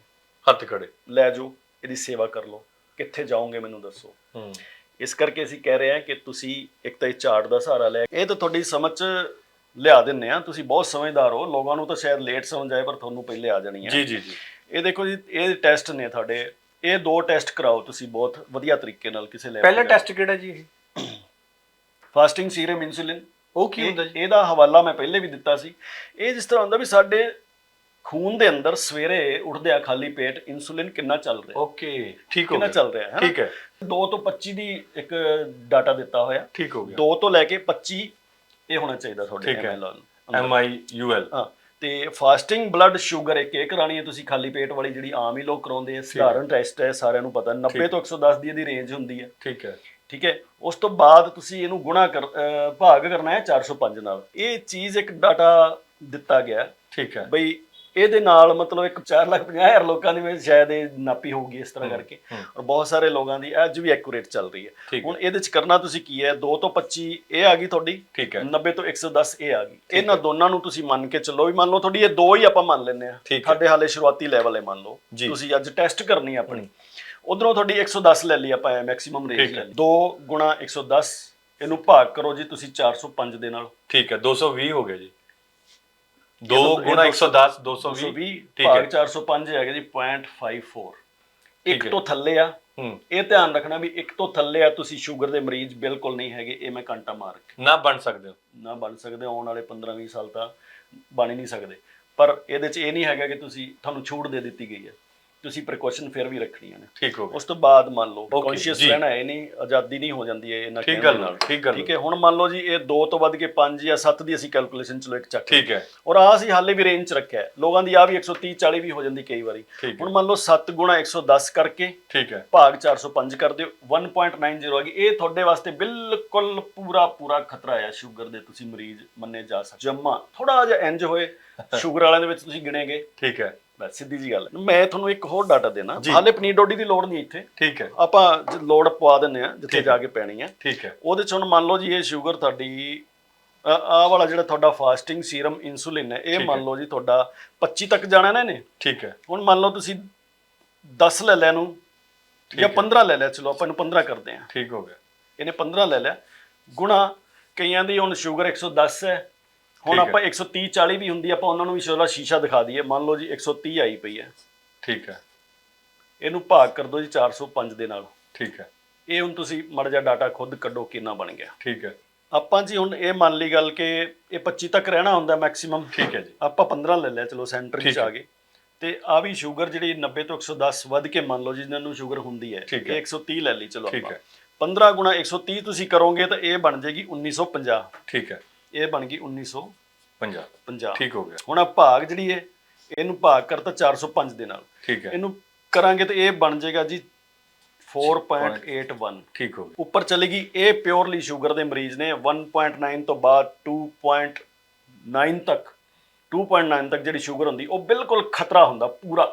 ਹੱਥ ਖੜੇ। ਲੈ ਜਾਓ ਇਹਦੀ ਸੇਵਾ ਕਰ ਲਓ। ਕਿੱਥੇ ਜਾਓਗੇ ਮੈਨੂੰ ਦੱਸੋ? ਹੂੰ। ਇਸ ਕਰਕੇ ਅਸੀਂ ਕਹਿ ਰਹੇ ਹਾਂ ਕਿ ਤੁਸੀਂ ਇੱਕ ਤਾਂ ਇਹ ਚਾਰਟ ਦਾ ਸਹਾਰਾ ਲੈ ਇਹ ਤਾਂ ਤੁਹਾਡੀ ਸਮਝ ਚ ਲਿਆ ਦਿੰਨੇ ਆ। ਤੁਸੀਂ ਬਹੁਤ ਸਮਝਦਾਰ ਹੋ। ਲੋਕਾਂ ਨੂੰ ਤਾਂ ਸ਼ਾਇਦ ਲੇਟ ਸਮਝ ਆਏ ਪਰ ਤੁਹਾਨੂੰ ਪਹਿਲੇ ਆ ਜਾਣੀ ਹੈ ਜੀ ਜੀ ਜੀ। ਇਹ ਦੇਖੋ ਜੀ ਇਹ ਟੈਸਟ ਨੇ ਤੁਹਾਡੇ। ਇਹ ਦੋ ਟੈਸਟ ਕਰਾਓ ਤੁਸੀਂ ਬਹੁਤ ਵਧੀਆ ਤਰੀਕੇ ਨਾਲ ਕਿਸੇ ਲੈਬ ਪਹਿਲਾ ਟੈਸਟ ਕਿਹੜਾ ਜੀ ਇਹ? ਫਾਸਟਿੰਗ ਸੀਰਮ ਇਨਸੂਲਿਨ ਉਹ ਕੀ ਹੁੰਦਾ ਜੀ? ਇਹਦਾ ਹਵਾਲਾ ਮੈਂ ਪਹਿਲੇ ਵੀ ਦਿੱਤਾ ਸੀ। ਇਹ ਜਿਸ ਤਰ੍ਹਾਂ ਹੁੰਦਾ ਵੀ ਸਾਡੇ ਖੂਨ ਦੇ ਅੰਦਰ ਸਵੇਰੇ ਉੱਠਦੇ ਆ ਖਾਲੀ ਪੇਟ ਇਨਸੂਲਿਨ ਕਿੰਨਾ ਚੱਲ ਰਿਹਾ। ਓਕੇ ਠੀਕ ਹੋ ਕਿੰਨਾ ਗਿਆ। ਚੱਲ ਰਿਹਾ ਹੈ ਠੀਕ ਹੈ। 2 ਤੋਂ 25 ਦੀ ਇੱਕ ਡਾਟਾ ਦਿੱਤਾ ਹੋਇਆ। ਠੀਕ ਹੋ ਗਿਆ। 2 ਤੋਂ ਲੈ ਕੇ 25 ਇਹ ਹੋਣਾ ਚਾਹੀਦਾ ਤੁਹਾਡੇ ਠੀਕ ਹੈ। ਐਮ ਆਈ ਯੂ ਐਲ ਹਾਂ ਤੇ ਫਾਸਟਿੰਗ ਬਲੱਡ ਸ਼ੂਗਰ ਇੱਕ ਇਹ ਕਰਾਣੀ ਹੈ ਤੁਸੀਂ ਖਾਲੀ ਪੇਟ ਵਾਲੀ ਜਿਹੜੀ ਆਮ ਹੀ ਲੋਕ ਕਰਾਉਂਦੇ ਆ ਸਧਾਰਨ ਟੈਸਟ ਹੈ ਸਾਰਿਆਂ ਨੂੰ ਪਤਾ 90 ਠੀਕ। ਤੋਂ 110 ਦੀ ਇਹਦੀ ਰੇਂਜ ਹੁੰਦੀ ਹੈ। ਠੀਕ ਹੈ। ਠੀਕ ਹੈ ਉਸ ਤੋਂ ਬਾਅਦ ਤੁਸੀਂ ਇਹਨੂੰ ਗੁਣਾ ਕਰ ਅਹ ਭਾਗ ਕਰਨਾ ਹੈ 405 ਨਾਲ। ਇਹ ਚੀਜ਼ ਇੱਕ ਡਾਟਾ ਦਿੱਤਾ ਗਿਆ। ਹੈ ਠੀਕ ਹੈ। ਬਈ ਇਹਦੇ ਨਾਲ ਮਤਲਬ ਇੱਕ 450000 ਲੋਕਾਂ ਦੀ ਵਿੱਚ ਸ਼ਾਇਦ ਇਹ ਨਾਪੀ ਹੋਊਗੀ ਇਸ ਤਰ੍ਹਾਂ ਕਰਕੇ। ਔਰ ਬਹੁਤ ਸਾਰੇ ਲੋਕਾਂ ਦੀ ਅੱਜ ਵੀ ਐਕੂਰੇਟ ਚੱਲ ਰਹੀ ਹੈ। ਹੁਣ ਇਹਦੇ ਚ ਕਰਨਾ ਤੁਸੀਂ ਕੀ ਹੈ? 2 ਤੋਂ 25 ਇਹ ਆ ਗਈ ਤੁਹਾਡੀ? ਠੀਕ ਹੈ। 90 ਤੋਂ 110 ਇਹ ਆ ਗਈ। ਇਹਨਾਂ ਦੋਨਾਂ ਨੂੰ ਤੁਸੀਂ ਮੰਨ ਕੇ ਚੱਲੋ ਵੀ ਮੰਨ ਲਓ ਤੁਹਾਡੀ ਇਹ ਦੋ ਹੀ ਆਪਾਂ ਮੰਨ ਲੈਂਦੇ ਆ। ਸਾਡੇ ਹਾਲੇ ਸ਼ੁਰੂਆਤੀ ਲੈਵਲ ਹੈ ਮੰਨ ਲਓ। ਤੁਸੀਂ ਅੱਜ ਟੈਸਟ ਕਰਨੀ ਹੈ ਆਪਣੀ। ਉਧਰੋਂ ਤੁਹਾਡੀ 110 ਲੈ ਲਈ ਆਪਾਂ ਮੈਕਸਿਮਮ ਰੇਂਜ। ਲੈ ਲਈ। 2 ਗੁਣਾ 110 ਇਹਨੂੰ ਭਾਗ ਕਰੋ ਜੀ ਤੁਸੀਂ 405 ਦੇ ਨਾਲ। ਠੀਕ ਹੈ 220 ਹੋ ਗਿਆ ਜੀ। 2 ਦੋ- ਇਹ ਗੁਣਾ ਦੋ- 110 220 220 ਠੀਕ ਭਾਗ ਹੈ 405 ਹੈਗਾ ਜੀ 0.54 ਠੀਕ ਇੱਕ। ਤੋਂ ਥੱਲੇ ਆ। ਇਹ ਧਿਆਨ ਰੱਖਣਾ ਵੀ ਇੱਕ ਤੋਂ ਥੱਲੇ ਆ ਤੁਸੀਂ ਸ਼ੂਗਰ ਦੇ ਮਰੀਜ਼ ਬਿਲਕੁਲ ਨਹੀਂ ਹੈਗੇ ਇਹ ਮੈਂ ਘੰਟਾ ਮਾਰ ਕੇ ਨਾ ਬਣ ਸਕਦੇ ਹੋ। ਨਾ ਬਣ ਸਕਦੇ ਆਉਣ ਵਾਲੇ 15-20 ਸਾਲ ਤਾਂ ਬਣ ਹੀ ਨਹੀਂ ਸਕਦੇ। ਪਰ ਇਹਦੇ 'ਚ ਇਹ ਨਹੀਂ ਹੈਗਾ ਕਿ ਤੁਸੀਂ ਤੁਹਾਨੂੰ ਛੂਟ ਦੇ ਦਿੱਤੀ ਗਈ ਹੈ। ਤੁਸੀਂ ਪ੍ਰੀਕਾਸ਼ਨ ਫਿਰ ਵੀ ਰੱਖਣੀਆਂ ਨੇ। ਠੀਕ ਹੋ ਗਿਆ। ਉਸ ਤੋਂ ਬਾਅਦ ਮੰਨ ਲਓ Okay, ਕੌਨਸ਼ੀਅਸ ਜੀ। ਰਹਿਣਾ ਹੈ ਨਹੀਂ ਆਜ਼ਾਦੀ ਨਹੀਂ ਹੋ ਜਾਂਦੀ ਹੈ ਇਹਨਾਂ ਠੀਕ ਗੱਲ ਹੈ, ਠੀਕ ਗੱਲ। ਠੀਕ ਹੈ ਹੁਣ ਮੰਨ ਲਓ ਜੀ ਇਹ 2 ਤੋਂ ਵੱਧ ਕੇ 5 ਜਾਂ 7 ਦੀ ਅਸੀਂ ਕੈਲਕੂਲੇਸ਼ਨ ਚਲੋ ਇੱਕ ਚੱਕ ਠੀਕ ਹੈ। ਔਰ ਆ ਅਸੀਂ ਹਾਲੇ ਵੀ ਰੇਂਜ ਚ ਰੱਖਿਆ ਹੈ। ਲੋਕਾਂ ਦੀ ਆ ਵੀ 130 40 ਵੀ ਹੋ ਜਾਂਦੀ ਕਈ ਵਾਰੀ। ਠੀਕ ਹੁਣ ਹੈ ਮੰਨ ਲਓ 7 ਗੁਣਾ 110 ਕਰਕੇ ਠੀਕ ਹੈ। ਭਾਗ 405 ਕਰ ਦਿਓ 1.90 ਆ ਗਈ। ਇਹ ਤੁਹਾਡੇ ਵਾਸਤੇ ਬਿਲਕੁਲ ਪੂਰਾ ਪੂਰਾ ਖਤਰਾ ਹੈ ਸ਼ੂਗਰ ਦੇ ਤੁਸੀਂ ਮਰੀਜ਼ ਮੰਨੇ ਜਾ ਸਕਦੇ ਜੰਮਾ ਥੋੜਾ ਜਿਹਾ ਇੰਜ ਹੋਏ ਸ਼ੂਗਰ ਵਾਲਿਆਂ ਦੇ ਵਿੱਚ ਤੁਸੀਂ ਗਿਣੇਗੇ। ਠੀਕ ਹੈ। ਬਸ ਸਿੱਧੀ ਜੀ ਗੱਲ ਹੈ। ਮੈਂ ਤੁਹਾਨੂੰ ਇੱਕ ਹੋਰ ਡਾਟਾ ਦੇਣਾ। ਜੀ। ਹਾਲੇ ਪਨੀਰ ਡੋਡੀ ਦੀ ਲੋੜ ਨਹੀਂ ਇੱਥੇ। ਠੀਕ ਹੈ। ਆਪਾਂ ਜ- ਲੋੜ ਪਵਾ ਦਿੰਨੇ ਆ ਜਿੱਥੇ ਠੀਕ ਜਾ ਕੇ ਪੈਣੀ ਹੈ। ਠੀਕ ਹੈ। ਉਹਦੇ ਚ ਹੁਣ ਮੰਨ ਲਓ ਜੀ ਇਹ ਸ਼ੂਗਰ ਤੁਹਾਡੀ ਆਹ ਵਾਲਾ ਜਿਹੜਾ ਤੁਹਾਡਾ ਫਾਸਟਿੰਗ ਸੀਰਮ ਇਨਸੂਲਿਨ ਹੈ ਇਹ ਠੀਕ ਮੰਨ ਹੈ। ਲਓ ਜੀ ਤੁਹਾਡਾ 25 ਤੱਕ ਜਾਣਾ ਨਾ ਇਹਨੇ? ਠੀਕ ਹੈ। ਹੁਣ ਮੰਨ ਲਓ ਤੁਸੀਂ 10 ਲੈ ਲਿਆ ਨੂੰ ਠੀਕ ਜਾਂ ਹੈ। 15 ਲੈ ਲਿਆ ਚਲੋ ਆਪਾਂ ਇਹਨੂੰ 15 ਕਰਦੇ ਆ ਠੀਕ ਹੋ ਗਿਆ। ਇਹਨੇ 15 ਲੈ ਲਿਆ। ਗੁਣਾ ਕਈਆਂ ਦੀ ਹੁਣ ਸ਼ੂਗਰ 110 ਹੈ ਹੁਣ। ਆਪਾਂ 130 40 ਵੀ ਹੁੰਦੀ ਆਪਾਂ ਉਹਨਾਂ ਨੂੰ ਵੀ ਚਲੋ ਸ਼ੀਸ਼ਾ ਦਿਖਾ ਦਈਏ। ਮੰਨ ਲਓ ਜੀ 130 ਆਈ ਪਈ ਹੈ। ਠੀਕ ਹੈ। ਇਹਨੂੰ ਭਾਗ ਕਰ ਦਿਓ ਜੀ 405 ਦੇ ਨਾਲ। ਠੀਕ ਹੈ। ਇਹ ਹੁਣ ਤੁਸੀਂ ਮੜ ਜਾ ਡਾਟਾ ਖੁਦ ਕੱਢੋ ਕਿੰਨਾ ਬਣ ਗਿਆ। ਠੀਕ ਹੈ। ਆਪਾਂ ਜੀ ਹੁਣ ਇਹ ਮੰਨ ਲਈ ਗੱਲ ਕਿ ਇਹ 25 ਤੱਕ ਰਹਿਣਾ ਹੁੰਦਾ ਮੈਕਸਿਮਮ ਠੀਕ ਹੈ ਜੀ। ਆਪਾਂ 15 ਲੈ ਲਿਆ ਚਲੋ ਸੈਂਟਰ ਵਿੱਚ ਆ ਗਏ। ਤੇ ਆ ਵੀ ਸ਼ੂਗਰ ਜਿਹੜੀ 90 ਤੋਂ 110 ਵੱਧ ਕੇ ਮੰਨ ਲਓ ਜਿਹਨਾਂ ਨੂੰ ਸ਼ੂਗਰ ਹੁੰਦੀ ਹੈ। ਇਹ 130 ਲੈ ਲਈ ਚਲੋ ਆਪਾਂ। ਹੈ। 15 ਗੁਣਾ 130 ਤੁਸੀਂ ਕਰੋਗੇ ਤਾਂ ਇਹ ਬਣ ਜਾਏਗੀ 1950 ਠੀਕ ਹੈ। ਇਹ ਬਣ ਗਈ 1950 50 ਠੀਕ ਹੋ ਗਿਆ। ਹੁਣ ਆ ਭਾਗ ਜਿਹੜੀ ਹੈ ਇਹਨੂੰ ਭਾਗ ਕਰਤਾ 405 ਦੇ ਨਾਲ। ਠੀਕ ਹੈ। ਇਹਨੂੰ ਕਰਾਂਗੇ ਤਾਂ ਇਹ ਬਣ ਜਾਏਗਾ ਜੀ 4.81 ਠੀਕ ਹੋ ਗਿਆ। ਉੱਪਰ ਚਲੇਗੀ ਇਹ ਪਿਓਰਲੀ ਸ਼ੂਗਰ ਦੇ ਮਰੀਜ਼ ਨੇ 1.9 ਤੋਂ ਬਾਅਦ 2.9 ਤੱਕ। 2.9 ਤੱਕ ਜਿਹੜੀ ਸ਼ੂਗਰ ਹੁੰਦੀ ਉਹ ਬਿਲਕੁਲ ਖਤਰਾ ਹੁੰਦਾ ਪੂਰਾ।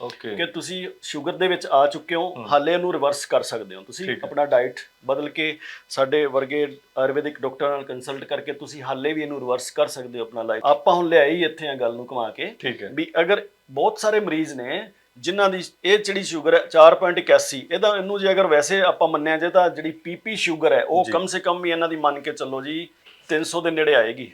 ਓਕੇ ਕਿ ਤੁਸੀਂ ਸ਼ੂਗਰ ਦੇ ਵਿੱਚ ਆ ਚੁੱਕੇ ਹੋ ਹਾਲੇ ਇਹਨੂੰ ਰਿਵਰਸ ਕਰ ਸਕਦੇ ਹੋ। ਤੁਸੀਂ। ਆਪਣਾ ਡਾਈਟ ਬਦਲ ਕੇ ਸਾਡੇ ਵਰਗੇ ਆਯੁਰਵੈਦਿਕ ਡਾਕਟਰ ਨਾਲ ਕੰਸਲਟ ਕਰਕੇ ਤੁਸੀਂ ਹਾਲੇ ਵੀ ਇਹਨੂੰ ਰਿਵਰਸ ਕਰ ਸਕਦੇ ਹੋ ਆਪਣਾ ਲਾਈਫ ਆਪਾਂ ਹੁਣ ਲਿਆਈ ਇੱਥੇ ਆ ਗੱਲ ਨੂੰ ਘੁਮਾ ਕੇ ਠੀਕ ਹੈ। ਵੀ ਅਗਰ ਬਹੁਤ ਸਾਰੇ ਮਰੀਜ਼ ਨੇ ਜਿਨ੍ਹਾਂ ਦੀ ਇਹ ਜਿਹੜੀ ਸ਼ੂਗਰ ਹੈ 4.81 ਇਹਦਾ ਇਹਨੂੰ ਜੇ ਅਗਰ ਵੈਸੇ ਆਪਾਂ ਮੰਨਿਆ ਜੇ ਤਾਂ ਜਿਹੜੀ ਪੀਪੀ ਸ਼ੂਗਰ ਹੈ ਉਹ। ਕਮ ਸੇ ਕਮ ਵੀ ਇਹਨਾਂ ਦੀ ਮੰਨ ਕੇ ਚੱਲੋ ਜੀ 300 ਦੇ ਨੇੜੇ ਆਏਗੀ।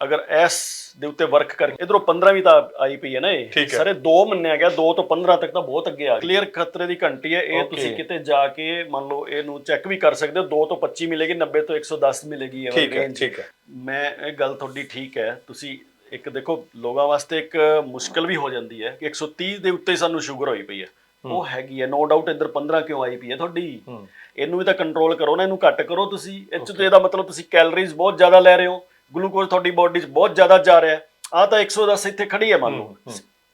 ਅਗਰ ਐਸ ਦੇ ਉੱਤੇ ਵਰਕ ਕਰਕੇ ਇਧਰੋਂ 15 ਵੀ ਤਾਂ ਆਈ ਪਈ ਹੈ ਨਾ ਇਹ। ਸਾਰੇ ਦੋ ਮੰਨਿਆ ਗਿਆ 2 ਤੋਂ 15 ਤੱਕ ਤਾਂ ਬਹੁਤ ਅੱਗੇ ਆ ਕਲੀਅਰ ਖਤਰੇ ਦੀ ਘੰਟੀ ਹੈ ਇਹ. ਤੁਸੀਂ ਕਿਤੇ ਜਾ ਕੇ ਮੰਨ ਲਓ ਇਹਨੂੰ ਚੈੱਕ ਵੀ ਕਰ ਸਕਦੇ ਹੋ 2 ਤੋਂ 25 ਮਿਲੇਗੀ 90 ਤੋਂ 110 ਮਿਲੇਗੀ ਇਹ ਠੀਕ ਹੈ range। ਠੀਕ ਹੈ। ਮੈਂ ਇਹ ਗੱਲ ਤੁਹਾਡੀ ਠੀਕ ਹੈ ਤੁਸੀਂ ਇੱਕ ਦੇਖੋ ਲੋਕਾਂ ਵਾਸਤੇ ਇੱਕ ਮੁਸ਼ਕਲ ਵੀ ਹੋ ਜਾਂਦੀ ਹੈ ਕਿ 130 ਦੇ ਉੱਤੇ ਸਾਨੂੰ ਸ਼ੂਗਰ ਹੋਈ ਪਈ ਹੈ। ਉਹ ਹੈਗੀ ਹੈ ਨੋ ਡਾਊਟ ਇੱਧਰ 15 ਕਿਉਂ ਆਈ ਪਈ ਹੈ ਤੁਹਾਡੀ? ਇਹਨੂੰ ਵੀ ਤਾਂ ਕੰਟਰੋਲ ਕਰੋ ਨਾ ਇਹਨੂੰ ਘੱਟ ਕਰੋ ਤੁਸੀਂ। ਇਹ 'ਚ ਤਾਂ ਇਹਦਾ ਮਤਲਬ ਤੁਸੀਂ ਕੈਲਰੀਜ਼ ਬਹੁਤ ਜ਼ਿਆਦਾ ਲੈ ਰਹੇ ਹੋ। ਗਲੂਕੋਜ਼ ਤੁਹਾਡੀ ਬੋਡੀ 'ਚ ਬਹੁਤ ਜ਼ਿਆਦਾ ਜਾ ਰਿਹਾ ਆ ਤਾਂ 110 ਇੱਥੇ ਖੜੀ ਹੈ ਮੰਨ ਲਓ।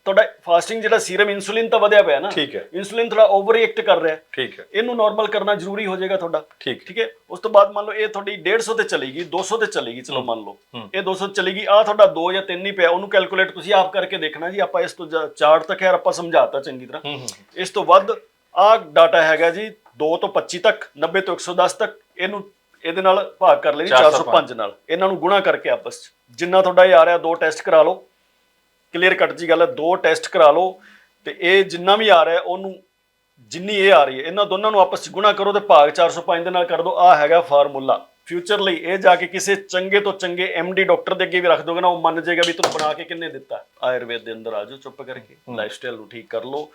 ਤੁਹਾਡਾ ਫਾਸਟਿੰਗ ਜਿਹੜਾ ਸੀਰਮ ਇਨਸੂਲਿਨ ਤਾਂ ਵਧਿਆ ਪਿਆ ਨਾ ਠੀਕ ਹੈ। ਇਨਸੂਲਿਨ ਥੋੜਾ ਓਵਰ ਰਿਐਕਟ ਕਰ ਰਿਹਾ। ਠੀਕ ਹੈ। ਇਹਨੂੰ ਨਾਰਮਲ ਕਰਨਾ ਜ਼ਰੂਰੀ ਹੋ ਜਾਏਗਾ ਤੁਹਾਡਾ। ਠੀਕ ਠੀਕ ਹੈ? ਉਸ ਤੋਂ ਬਾਅਦ ਮੰਨ ਲਓ ਇਹ ਤੁਹਾਡੀ 150 ਤੇ ਚਲੇਗੀ 200 ਤੇ ਚਲੇਗੀ ਚਲੋ ਮੰਨ ਲਓ। ਇਹ 200 ਤੇ ਚਲੇਗੀ ਆ ਤੁਹਾਡਾ 2 ਜਾਂ 3 ਹੀ ਪਿਆ ਉਹਨੂੰ ਕੈਲਕੂਲੇਟ ਤੁਸੀਂ ਆਪ ਕਰਕੇ ਦੇਖਣਾ ਜੀ ਆਪਾਂ ਇਸ ਤੋਂ ਚਾਰਟ ਤੱਕ ਯਾਰ ਆਪਾਂ ਸਮਝਾਤਾ ਚੰਗੀ ਤਰ੍ਹਾਂ। ਇਸ ਤੋਂ ਵੱਧ ਆ ਡਾਟਾ ਹੈਗਾ ਜੀ 2 ਤੋਂ 25 ਤੱਕ 90 ਤੋਂ 110 ਤੱਕ ਇਹਨੂੰ ਇਹਦੇ ਨਾਲ ਭਾਗ ਕਰ ਲੈਣੀ 405 405 ਨਾਲ। ਇਹਨਾਂ ਨੂੰ ਗੁਣਾ ਕਰਕੇ ਆਪਸ ਚ। ਜਿੰਨਾ ਤੁਹਾਡਾ ਇਹ ਆ ਰਿਹਾ ਦੋ ਟੈਸਟ ਕਰਾ ਲਓ। ਕਲੀਅਰ ਕੱਟ ਜੀ ਗੱਲ ਹੈ ਦੋ ਟੈਸਟ ਕਰਾ ਲਓ। ਤੇ ਇਹ ਜਿੰਨਾ ਵੀ ਆ ਰਿਹਾ ਉਹਨੂੰ ਜਿੰਨੀ ਇਹ ਆ ਰਹੀ ਹੈ ਇਹਨਾਂ ਦੋਨਾਂ ਨੂੰ ਆਪਸ ਚ ਗੁਣਾ ਕਰੋ ਤੇ ਭਾਗ 405 ਦੇ ਨਾਲ ਕਰ ਦਿਓ। ਆ ਹੈਗਾ ਫਾਰਮੂਲਾ। ਫਿਊਚਰ ਲਈ ਇਹ ਜਾ ਕੇ ਕਿਸੇ ਚੰਗੇ ਤੋਂ ਚੰਗੇ ਡੀ ਡਾਕਟਰ ਦੇ ਅੱਗੇ ਵੀ ਰੱਖ ਦੋਗੇ ਨਾ ਉਹ ਮੰਨ ਜਾਏਗਾ ਵੀ ਤੁਹਾਨੂੰ ਬਣਾ ਕੇ ਕਿੰਨੇ ਦਿੱਤਾ। ਆਯੁਰਵੇਦ ਦੇ ਅੰਦਰ ਆਜੋ ਚੁੱਪ ਕਰਕੇ। ਲਾਈਫ ਸਟਾਈਲ ਨੂੰ ਠੀਕ ਕਰ ਲਓ।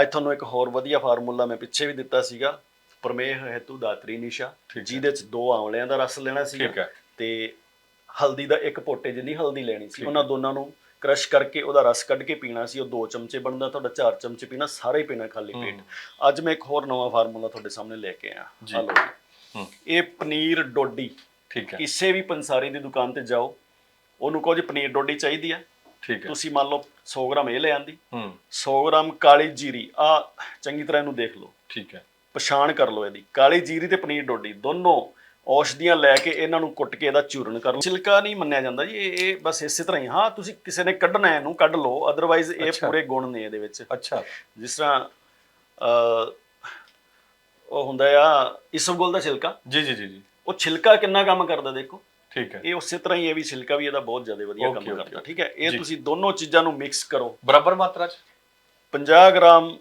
ਅੱਜ ਤੁਹਾਨੂੰ ਇੱਕ ਹੋਰ ਵਧੀਆ ਫਾਰਮੂਲਾ ਮੈਂ ਪਿੱਛੇ ਵੀ ਦਿੱਤਾ ਸੀਗਾ। ਪ੍ਰਮੇਹ ਹੈਤੂ ਦਾਤਰੀ ਨਿਸ਼ਾ। ਜਿਹਦੇ ਚ ਦੋ ਆਂਵਲਿਆਂ ਦਾ ਰਸ ਲੈਣਾ ਸੀਗਾ ਠੀਕ ਹੈ। ਤੇ ਹਲਦੀ ਦਾ ਇੱਕ ਪੋਟੇ ਜਿੰਨੀ ਹਲਦੀ ਲੈਣੀ ਸੀ ਉਹਨਾਂ ਦੋਨਾਂ ਨੂੰ ਕ੍ਰਸ਼ ਕਰਕੇ ਉਹਦਾ ਰਸ ਕੱਢ ਕੇ ਪੀਣਾ ਸੀ ਉਹ ਦੋ ਚਮਚੇ ਬਣਦਾ ਤੁਹਾਡਾ ਚਾਰ ਚਮਚੇ ਪੀਣਾ ਸਾਰਾ ਹੀ ਪੀਣਾ ਖਾਲੀ ਪੇਟ। ਅੱਜ ਮੈਂ ਇੱਕ ਹੋਰ ਨਵਾਂ ਫਾਰਮੂਲਾ ਤੁਹਾਡੇ ਸਾਹਮਣੇ ਲੈ ਕੇ ਆਇਆ। ਜੀ। ਆਹ ਲਓ ਹੂੰ। ਇਹ ਪਨੀਰ ਡੋਡੀ। ਠੀਕ ਹੈ। ਕਿਸੇ ਵੀ ਪੰਸਾਰੀ ਦੀ ਦੁਕਾਨ ਤੇ ਜਾਓ ਉਹਨੂੰ ਕਹੋ ਜੀ ਪਨੀਰ ਡੋਡੀ ਚਾਹੀਦੀ ਆ। ਠੀਕ ਹੈ। ਤੁਸੀਂ ਮੰਨ ਲਓ 100 ਗ੍ਰਾਮ ਇਹ ਲੈ ਆਂਦੀ। ਹੂੰ। 100 ਗ੍ਰਾਮ ਕਾਲੀ ਜੀਰੀ। ਆ ਚੰਗੀ ਤਰ੍ਹਾਂ ਇਹਨੂੰ ਦੇਖ ਲਓ। ਠੀਕ ਹੈ। ਪਛਾਣ ਕਰ ਲਓ ਇਹਦੀ। ਕਾਲੀ ਜੀਰੀ ਤੇ ਪਨੀਰ ਡੋਡੀ ਦੋਨੋਂ ਔਸ਼ਧੀਆਂ ਲੈ ਕੇ ਇਹਨਾਂ ਨੂੰ ਕੁੱਟ ਕੇ ਇਹਦਾ ਚੂਰਨ ਕਰ ਲਓ। ਛਿਲਕਾ ਨਹੀਂ ਮੰਨਿਆ ਜਾਂਦਾ ਜੀ ਇਹ ਇਹ ਬਸ ਇਸੇ ਤਰ੍ਹਾਂ ਹੀ। ਹਾਂ ਤੁਸੀਂ ਕਿਸੇ ਨੇ ਕੱਢਣਾ ਹੈ ਇਹਨੂੰ ਕੱਢ ਲਓ। ਅਦਰਵਾਈਜ਼ ਇਹ। ਪੂਰੇ ਗੁਣ ਨੇ ਇਹਦੇ ਵਿੱਚ। ਅੱਛਾ। ਜਿਸ ਤਰ੍ਹਾਂ ਉਹ ਹੁੰਦਾ ਆ ਇਸਬਗੁਲ ਦਾ ਛਿਲਕਾ। ਜੀ ਜੀ ਜੀ ਜੀ। ਉਹ ਛਿਲਕਾ ਕਿੰਨਾ ਕੰਮ ਕਰਦਾ ਦੇਖੋ। ਠੀਕ ਹੈ। ਇਹ ਉਸੇ ਤਰ੍ਹਾਂ ਹੀ ਇਹ ਵੀ ਛਿਲਕਾ ਵੀ ਇਹਦਾ ਬਹੁਤ ਜ਼ਿਆਦਾ ਵਧੀਆ ਕੰਮ ਕਰਦਾ. ਠੀਕ ਹੈ ਇਹ। ਤੁਸੀਂ ਦੋਨੋਂ ਚੀਜ਼ਾਂ ਨੂੰ ਮਿਕਸ ਕਰੋ। ਬਰਾਬਰ ਮਾਤਰਾ ਚ? 50 ਗ੍ਰਾਮ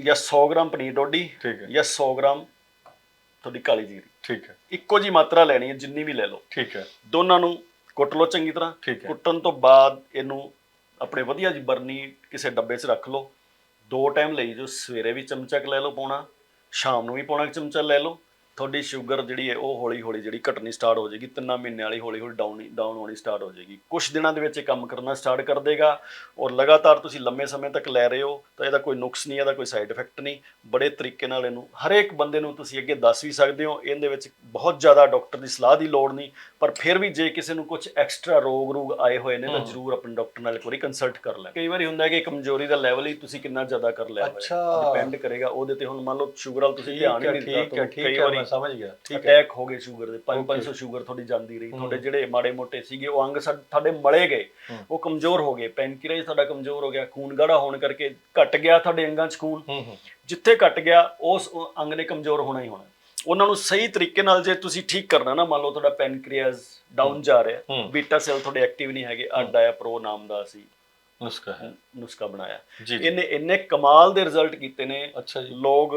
ਜਾਂ 100 ਗ੍ਰਾਮ ਪਨੀਰ ਡੋਡੀ ਠੀਕ ਹੈ। ਜਾਂ 100 ਗ੍ਰਾਮ ਤੁਹਾਡੀ ਕਾਲੀ ਜੀਰੀ। ਠੀਕ ਹੈ। ਇੱਕੋ ਜੀ ਮਾਤਰਾ ਲੈਣੀ ਹੈ ਜਿੰਨੀ ਵੀ ਲੈ ਲਓ। ਠੀਕ ਹੈ। ਦੋਨਾਂ ਨੂੰ ਕੁੱਟ ਲਓ ਚੰਗੀ ਤਰ੍ਹਾਂ। ਠੀਕ ਹੈ। ਕੁੱਟਣ ਤੋਂ ਬਾਅਦ ਇਹਨੂੰ ਆਪਣੇ ਵਧੀਆ ਜੀ ਬਰਨੀ ਕਿਸੇ ਡੱਬੇ 'ਚ ਰੱਖ ਲਓ। ਦੋ ਟਾਈਮ ਲਈ ਜੋ ਸਵੇਰੇ ਵੀ ਚਮਚਾ ਲੈ ਲਓ ਪਾਉਣਾ ਸ਼ਾਮ ਨੂੰ ਵੀ ਕੁ ਚਮਚਾ ਲੈ ਲਓ। ਤੁਹਾਡੀ ਸ਼ੂਗਰ ਜਿਹੜੀ ਹੈ ਉਹ ਹੌਲੀ ਹੌਲੀ ਜਿਹੜੀ ਘਟਣੀ ਸਟਾਰਟ ਹੋ ਜਾਏਗੀ ਤਿੰਨਾਂ ਮਹੀਨਿਆਂ ਵਾਲੀ ਹੌਲੀ ਹੌਲੀ ਡਾਊਨ ਡਾਊਨ ਹੋਣੀ ਸਟਾਰਟ ਹੋ ਜਾਏਗੀ। ਕੁਝ ਦਿਨਾਂ ਦੇ ਵਿੱਚ ਇਹ ਕੰਮ ਕਰਨਾ ਸਟਾਰਟ ਕਰ ਦੇਗਾ ਔਰ ਲਗਾਤਾਰ ਤੁਸੀਂ ਲੰਮੇ ਸਮੇਂ ਤੱਕ ਲੈ ਰਹੇ ਹੋ ਤਾਂ ਇਹਦਾ ਕੋਈ ਨੁਕਸ ਨਹੀਂ ਇਹਦਾ ਕੋਈ ਸਾਈਡ ਇਫੈਕਟ ਨਹੀਂ। ਬੜੇ ਤਰੀਕੇ ਨਾਲ ਇਹਨੂੰ ਹਰੇਕ ਬੰਦੇ ਨੂੰ ਤੁਸੀਂ ਅੱਗੇ ਦੱਸ ਵੀ ਸਕਦੇ ਹੋ ਇਹਦੇ ਵਿੱਚ ਬਹੁਤ ਜ਼ਿਆਦਾ ਡਾਕਟਰ ਦੀ ਸਲਾਹ ਦੀ ਲੋੜ ਨਹੀਂ ਪਰ ਫਿਰ ਵੀ ਜੇ ਕਿਸੇ ਨੂੰ ਕੁਝ ਐਕਸਟਰਾ ਰੋਗ ਰੂਗ ਆਏ ਹੋਏ ਨੇ ਤਾਂ। ਜ਼ਰੂਰ ਆਪਣੇ ਡਾਕਟਰ ਨਾਲ ਇੱਕ ਵਾਰੀ ਕੰਸਲਟ ਕਰ ਲੈ ਕਈ ਵਾਰੀ ਹੁੰਦਾ ਹੈ ਕਿ ਕਮਜ਼ੋਰੀ ਦਾ ਲੈਵਲ ਹੀ ਤੁਸੀਂ ਕਿੰਨਾ ਜ਼ਿਆਦਾ ਕਰ ਲਿਆ ਅੱਛਾ। ਡਿਪੈਂਡ ਕਰੇਗਾ ਉਹਦੇ ਤੇ ਹੁਣ ਮੰਨ ਲਓ ਸ਼ੂਗਰ ਵਾਲ ਤੁਸੀਂ ਧਿਆਨ ਹੀ ਨਹੀਂ ਦਿੱਤਾ ਕਈ ਵਾਰੀ ਮੈਂ ਸਮਝ ਗਿਆ ਠੀਕ ਹੈ। ਅਟੈਕ ਹੋ ਗਏ ਸ਼ੂਗਰ ਦੇ Okay. 5-500 ਸ਼ੂਗਰ ਤੁਹਾਡੀ ਜਾਂਦੀ ਰਹੀ। ਤੁਹਾਡੇ ਜਿਹੜੇ ਮਾੜੇ ਮੋਟੇ ਸੀਗੇ ਉਹ ਅੰਗ ਸਾ- ਤੁਹਾਡੇ ਮਲੇ ਗਏ। ਉਹ ਕਮਜ਼ੋਰ ਹੋ ਗਏ ਪੈਨਕ੍ਰੀਅਸ ਤੁਹਾਡਾ ਕਮਜ਼ੋਰ ਹੋ ਗਿਆ ਖੂਨ ਗਾੜਾ ਹੋਣ ਕਰਕੇ ਘਟ ਗਿਆ ਤੁਹਾਡੇ ਅੰਗਾਂ 'ਚ ਖੂਨ। ਜਿੱਥੇ ਘਟ ਗਿਆ ਉਸ ਅੰਗ ਨੇ ਕਮਜ਼ੋਰ ਹੋਣਾ ਹੀ ਹੋਣਾ। ਉਹਨਾਂ ਨੂੰ ਸਹੀ ਤਰੀਕੇ ਨਾਲ ਜੇ ਤੁਸੀਂ ਠੀਕ ਕਰਨਾ ਨਾ ਮੰਨ ਲਓ ਤੁਹਾਡਾ ਪੈਨਕ੍ਰੀਅਸ ਡਾਊਨ ਜਾ ਰਿਹਾ। ਬੀਟਾ ਸੈੱਲ ਤੁਹਾਡੇ ਐਕਟਿਵ ਨਹੀਂ ਹੈਗੇ ਅੱਡ ਆਇਆ ਪ੍ਰੋ ਨਾਮ ਦਾ ਅਸੀਂ ਨੁਸਖਾ ਹੈ। ਨੁਸਖਾ ਬਣਾਇਆ। ਇਹਨੇ ਇੰਨੇ ਕਮਾਲ ਦੇ ਰਿਜ਼ਲਟ ਕੀਤੇ ਨੇ। ਅੱਛਾ ਜੀ। ਲੋਕ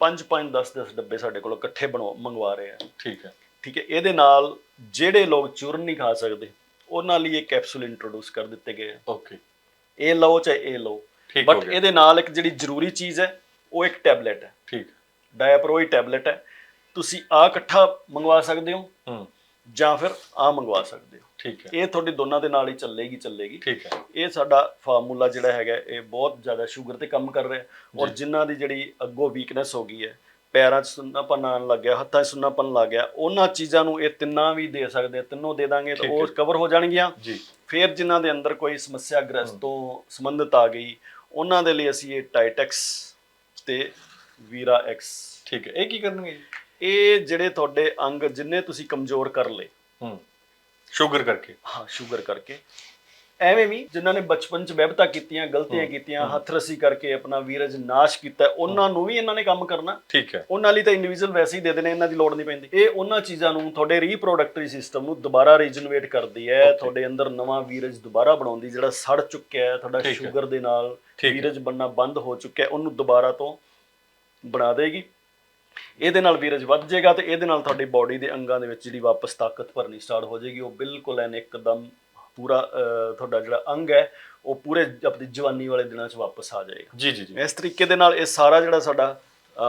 5 5 10 10 ਡੱਬੇ ਸਾਡੇ ਕੋਲੋਂ ਇਕੱਠੇ ਬਣਵਾ ਮੰਗਵਾ ਰਹੇ ਆ। ਠੀਕ ਹੈ। ਠੀਕ ਹੈ ਇਹਦੇ ਨਾਲ ਜਿਹੜੇ ਲੋਕ ਚੂਰਨ ਨਹੀਂ ਖਾ ਸਕਦੇ ਉਹਨਾਂ ਲਈ ਇਹ ਕੈਪਸੂਲ ਇੰਟਰੋਡਿਊਸ ਕਰ ਦਿੱਤੇ ਗਏ ਆ। ਓਕੇ ਇਹ ਲਓ ਚਾਹੇ ਇਹ ਲਓ। ਬਟ ਇਹਦੇ ਨਾਲ ਇੱਕ ਜਿਹੜੀ ਜ਼ਰੂਰੀ ਚੀਜ਼ ਹੈ ਉਹ ਇੱਕ ਟੈਬਲੇਟ ਹੈ। ਠੀਕ। ਡਾਇਪਰੋ ਹੀ ਟੈਬਲੇਟ ਹੈ। ਤੁਸੀਂ ਆ ਇਕੱਠਾ ਮੰਗਵਾ ਸਕਦੇ ਹੋ। ਹੂੰ। ਜਾਂ ਫਿਰ ਆ ਮੰਗਵਾ ਸਕਦੇ ਹੋ। ਠੀਕ ਹੈ। ਇਹ ਤੁਹਾਡੇ ਦੋਨਾਂ ਦੇ ਨਾਲ ਹੀ ਚੱਲੇਗੀ ਚੱਲੇਗੀ। ਠੀਕ ਹੈ। ਇਹ ਸਾਡਾ ਫਾਰਮੂਲਾ ਜਿਹੜਾ ਹੈਗਾ ਇਹ ਬਹੁਤ ਜ਼ਿਆਦਾ ਸ਼ੂਗਰ ਤੇ ਕੰਮ ਕਰ ਰਿਹਾ ਔਰ। ਜਿਨ੍ਹਾਂ ਦੀ ਜਿਹੜੀ ਅੱਗੋਂ ਵੀਕਨੈਸ ਹੋ ਗਈ ਹੈ ਪੈਰਾਂ 'ਚ ਸੁੰਨਾਪਨ ਆਉਣ ਲੱਗ ਗਿਆ ਹੱਥਾਂ 'ਚ ਸੁੰਨਾਪਨ ਲੱਗ ਗਿਆ ਉਹਨਾਂ ਚੀਜ਼ਾਂ ਨੂੰ ਇਹ ਤਿੰਨਾਂ ਵੀ ਦੇ ਸਕਦੇ ਆ ਤਿੰਨੋਂ ਦੇ ਦਾਂਗੇ ਤਾਂ ਉਹ। ਕਵਰ ਹੋ ਜਾਣਗੀਆਂ। ਜੀ। ਫਿਰ ਜਿਨ੍ਹਾਂ ਦੇ ਅੰਦਰ ਕੋਈ ਸਮੱਸਿਆ ਗ੍ਰਸਤ ਤੋਂ ਸੰਬੰਧਿਤ ਆ ਗਈ ਉਹਨਾਂ ਦੇ ਲਈ ਅਸੀਂ ਇਹ ਟਾਈਟੈਕਸ ਤੇ ਵੀਰਾ ਐਕਸ ਠੀਕ ਹੈ। ਇਹ ਕੀ ਕਰਨਗੇ ਜੀ? ਇਹ ਜਿਹੜੇ ਤੁਹਾਡੇ ਅੰਗ ਜਿੰਨੇ ਤੁਸੀਂ ਕਮਜ਼ੋਰ ਕਰ ਲਏ। ਹੂੰ। ਸ਼ੂਗਰ ਕਰਕੇ। ਹਾਂ ਸ਼ੂਗਰ ਕਰਕੇ। ਐਵੇਂ ਵੀ ਜਿਨ੍ਹਾਂ ਨੇ ਬਚਪਨ ਚ ਵਿਵਤਾ ਕੀਤੀਆਂ ਗਲਤੀਆਂ ਕੀਤੀਆਂ। ਹੱਥ ਰੱਸੀ ਕਰਕੇ ਆਪਣਾ ਵੀਰਜ ਨਾਸ਼ ਕੀਤਾ ਉਹਨਾਂ ਨੂੰ ਵੀ ਇਹਨਾਂ ਨੇ ਕੰਮ ਕਰਨਾ। ਠੀਕ ਹੈ। ਉਹਨਾਂ ਲਈ ਤਾਂ ਇੰਡੀਵਿਜੂਅਲ ਵੈਸੇ ਹੀ ਦੇ ਦੇਣੇ ਇਹਨਾਂ ਦੀ ਲੋੜ ਨਹੀਂ ਪੈਂਦੀ। ਇਹ ਉਹਨਾਂ ਚੀਜ਼ਾਂ ਨੂੰ ਤੁਹਾਡੇ ਰੀਪਰੋਡਕਟਰੀ ਸਿਸਟਮ ਨੂੰ ਦੁਬਾਰਾ ਰੀਜਨਰੇਟ ਕਰਦੀ ਹੈ. ਤੁਹਾਡੇ ਅੰਦਰ ਨਵਾਂ ਵੀਰਜ ਦੁਬਾਰਾ ਬਣਾਉਂਦੀ ਜਿਹੜਾ ਸੜ ਚੁੱਕਿਆ ਹੈ ਤੁਹਾਡਾ। ਸ਼ੂਗਰ ਦੇ ਨਾਲ। ਵੀਰਜ ਬਣਨਾ ਬੰਦ ਹੋ ਚੁੱਕਿਆ ਉਹਨੂੰ ਦੁਬਾਰਾ ਤੋਂ ਬਣਾ ਦੇਗੀ। ਇਹਦੇ ਨਾਲ ਵੀਰਜ ਵੱਧ ਜਾਏਗਾ ਤੇ ਇਹਦੇ ਨਾਲ ਤੁਹਾਡੀ ਬਾਡੀ ਦੇ ਅੰਗਾਂ ਦੇ ਵਿੱਚ ਜਿਹੜੀ ਵਾਪਸ ਤਾਕਤ ਭਰਨੀ ਸਟਾਰਟ ਹੋ ਜਾਏਗੀ। ਉਹ ਬਿਲਕੁਲ ਐਨ ਇੱਕਦਮ ਪੂਰਾ ਤੁਹਾਡਾ ਜਿਹੜਾ ਅੰਗ ਹੈ ਉਹ ਪੂਰੇ ਆਪਣੀ ਜਵਾਨੀ ਵਾਲੇ ਦਿਨਾਂ 'ਚ ਵਾਪਸ ਆ ਜਾਏਗਾ। ਜੀ ਜੀ ਜੀ। ਇਸ ਤਰੀਕੇ ਦੇ ਨਾਲ ਇਹ ਸਾਰਾ ਜਿਹੜਾ ਸਾਡਾ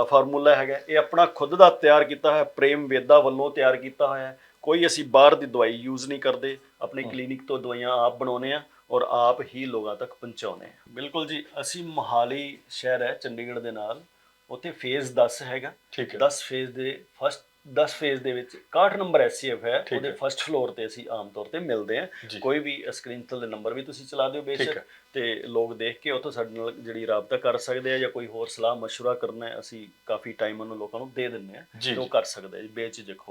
ਫਾਰਮੂਲਾ ਹੈਗਾ ਇਹ ਆਪਣਾ ਖੁਦ ਦਾ ਤਿਆਰ ਕੀਤਾ ਹੋਇਆ ਪ੍ਰੇਮ ਵੇਦਾ ਵੱਲੋਂ ਤਿਆਰ ਕੀਤਾ ਹੋਇਆ ਹੈ। ਕੋਈ ਅਸੀਂ ਬਾਹਰ ਦੀ ਦਵਾਈ ਯੂਜ਼ ਨਹੀਂ ਕਰਦੇ ਆਪਣੇ ਕਲੀਨਿਕ ਤੋਂ ਦਵਾਈਆਂ ਆਪ ਬਣਾਉਨੇ ਆ ਔਰ ਆਪ ਹੀ ਲੋਕਾਂ ਤੱਕ ਪਹੁੰਚਾਉਨੇ ਆ ਬਿਲਕੁਲ ਜੀ ਅਸੀਂ ਮੋਹਾਲੀ ਸ਼ਹਿਰ ਹੈ ਚੰਡੀਗੜ੍ਹ ਦੇ ਨਾਲ। ਉੱਥੇ ਫੇਜ਼ 10 ਹੈਗਾ ਠੀਕ ਹੈ 10 ਫੇਜ਼ ਦੇ ਫਸਟ 10 ਫੇਜ਼ ਦੇ ਵਿੱਚ 61 ਨੰਬਰ ਐਸਸੀਐਫ ਹੈ ਠੀਕ ਉਹਦੇ ਹੈ। ਫਸਟ ਫਲੋਰ ਤੇ ਅਸੀਂ ਆਮ ਤੌਰ ਤੇ ਮਿਲਦੇ ਹਾਂ ਜੀ। ਕੋਈ ਵੀ ਸਕਰੀਨ ਤੇ ਨੰਬਰ ਵੀ ਤੁਸੀਂ ਚਲਾ ਦਿਓ ਠੀਕ ਬੇਸ਼ੱਕ ਹੈ। ਤੇ ਲੋਕ ਦੇਖ ਕੇ ਉੱਥੋਂ ਸਾਡੇ ਨਾਲ ਜਿਹੜੀ ਰਾਬਤਾ ਕਰ ਸਕਦੇ ਆ ਜਾਂ ਕੋਈ ਹੋਰ ਸਲਾਹ مشورہ ਕਰਨਾ ਹੈ ਅਸੀਂ ਕਾਫੀ ਟਾਈਮ ਉਹਨੂੰ ਲੋਕਾਂ ਨੂੰ ਦੇ ਦਿੰਨੇ ਆ ਜੀ, ਤੇ ਉਹ ਜੀ। ਕਰ ਸਕਦੇ ਆ ਜੀ ਬੇਝਿਜਕ ਹੋ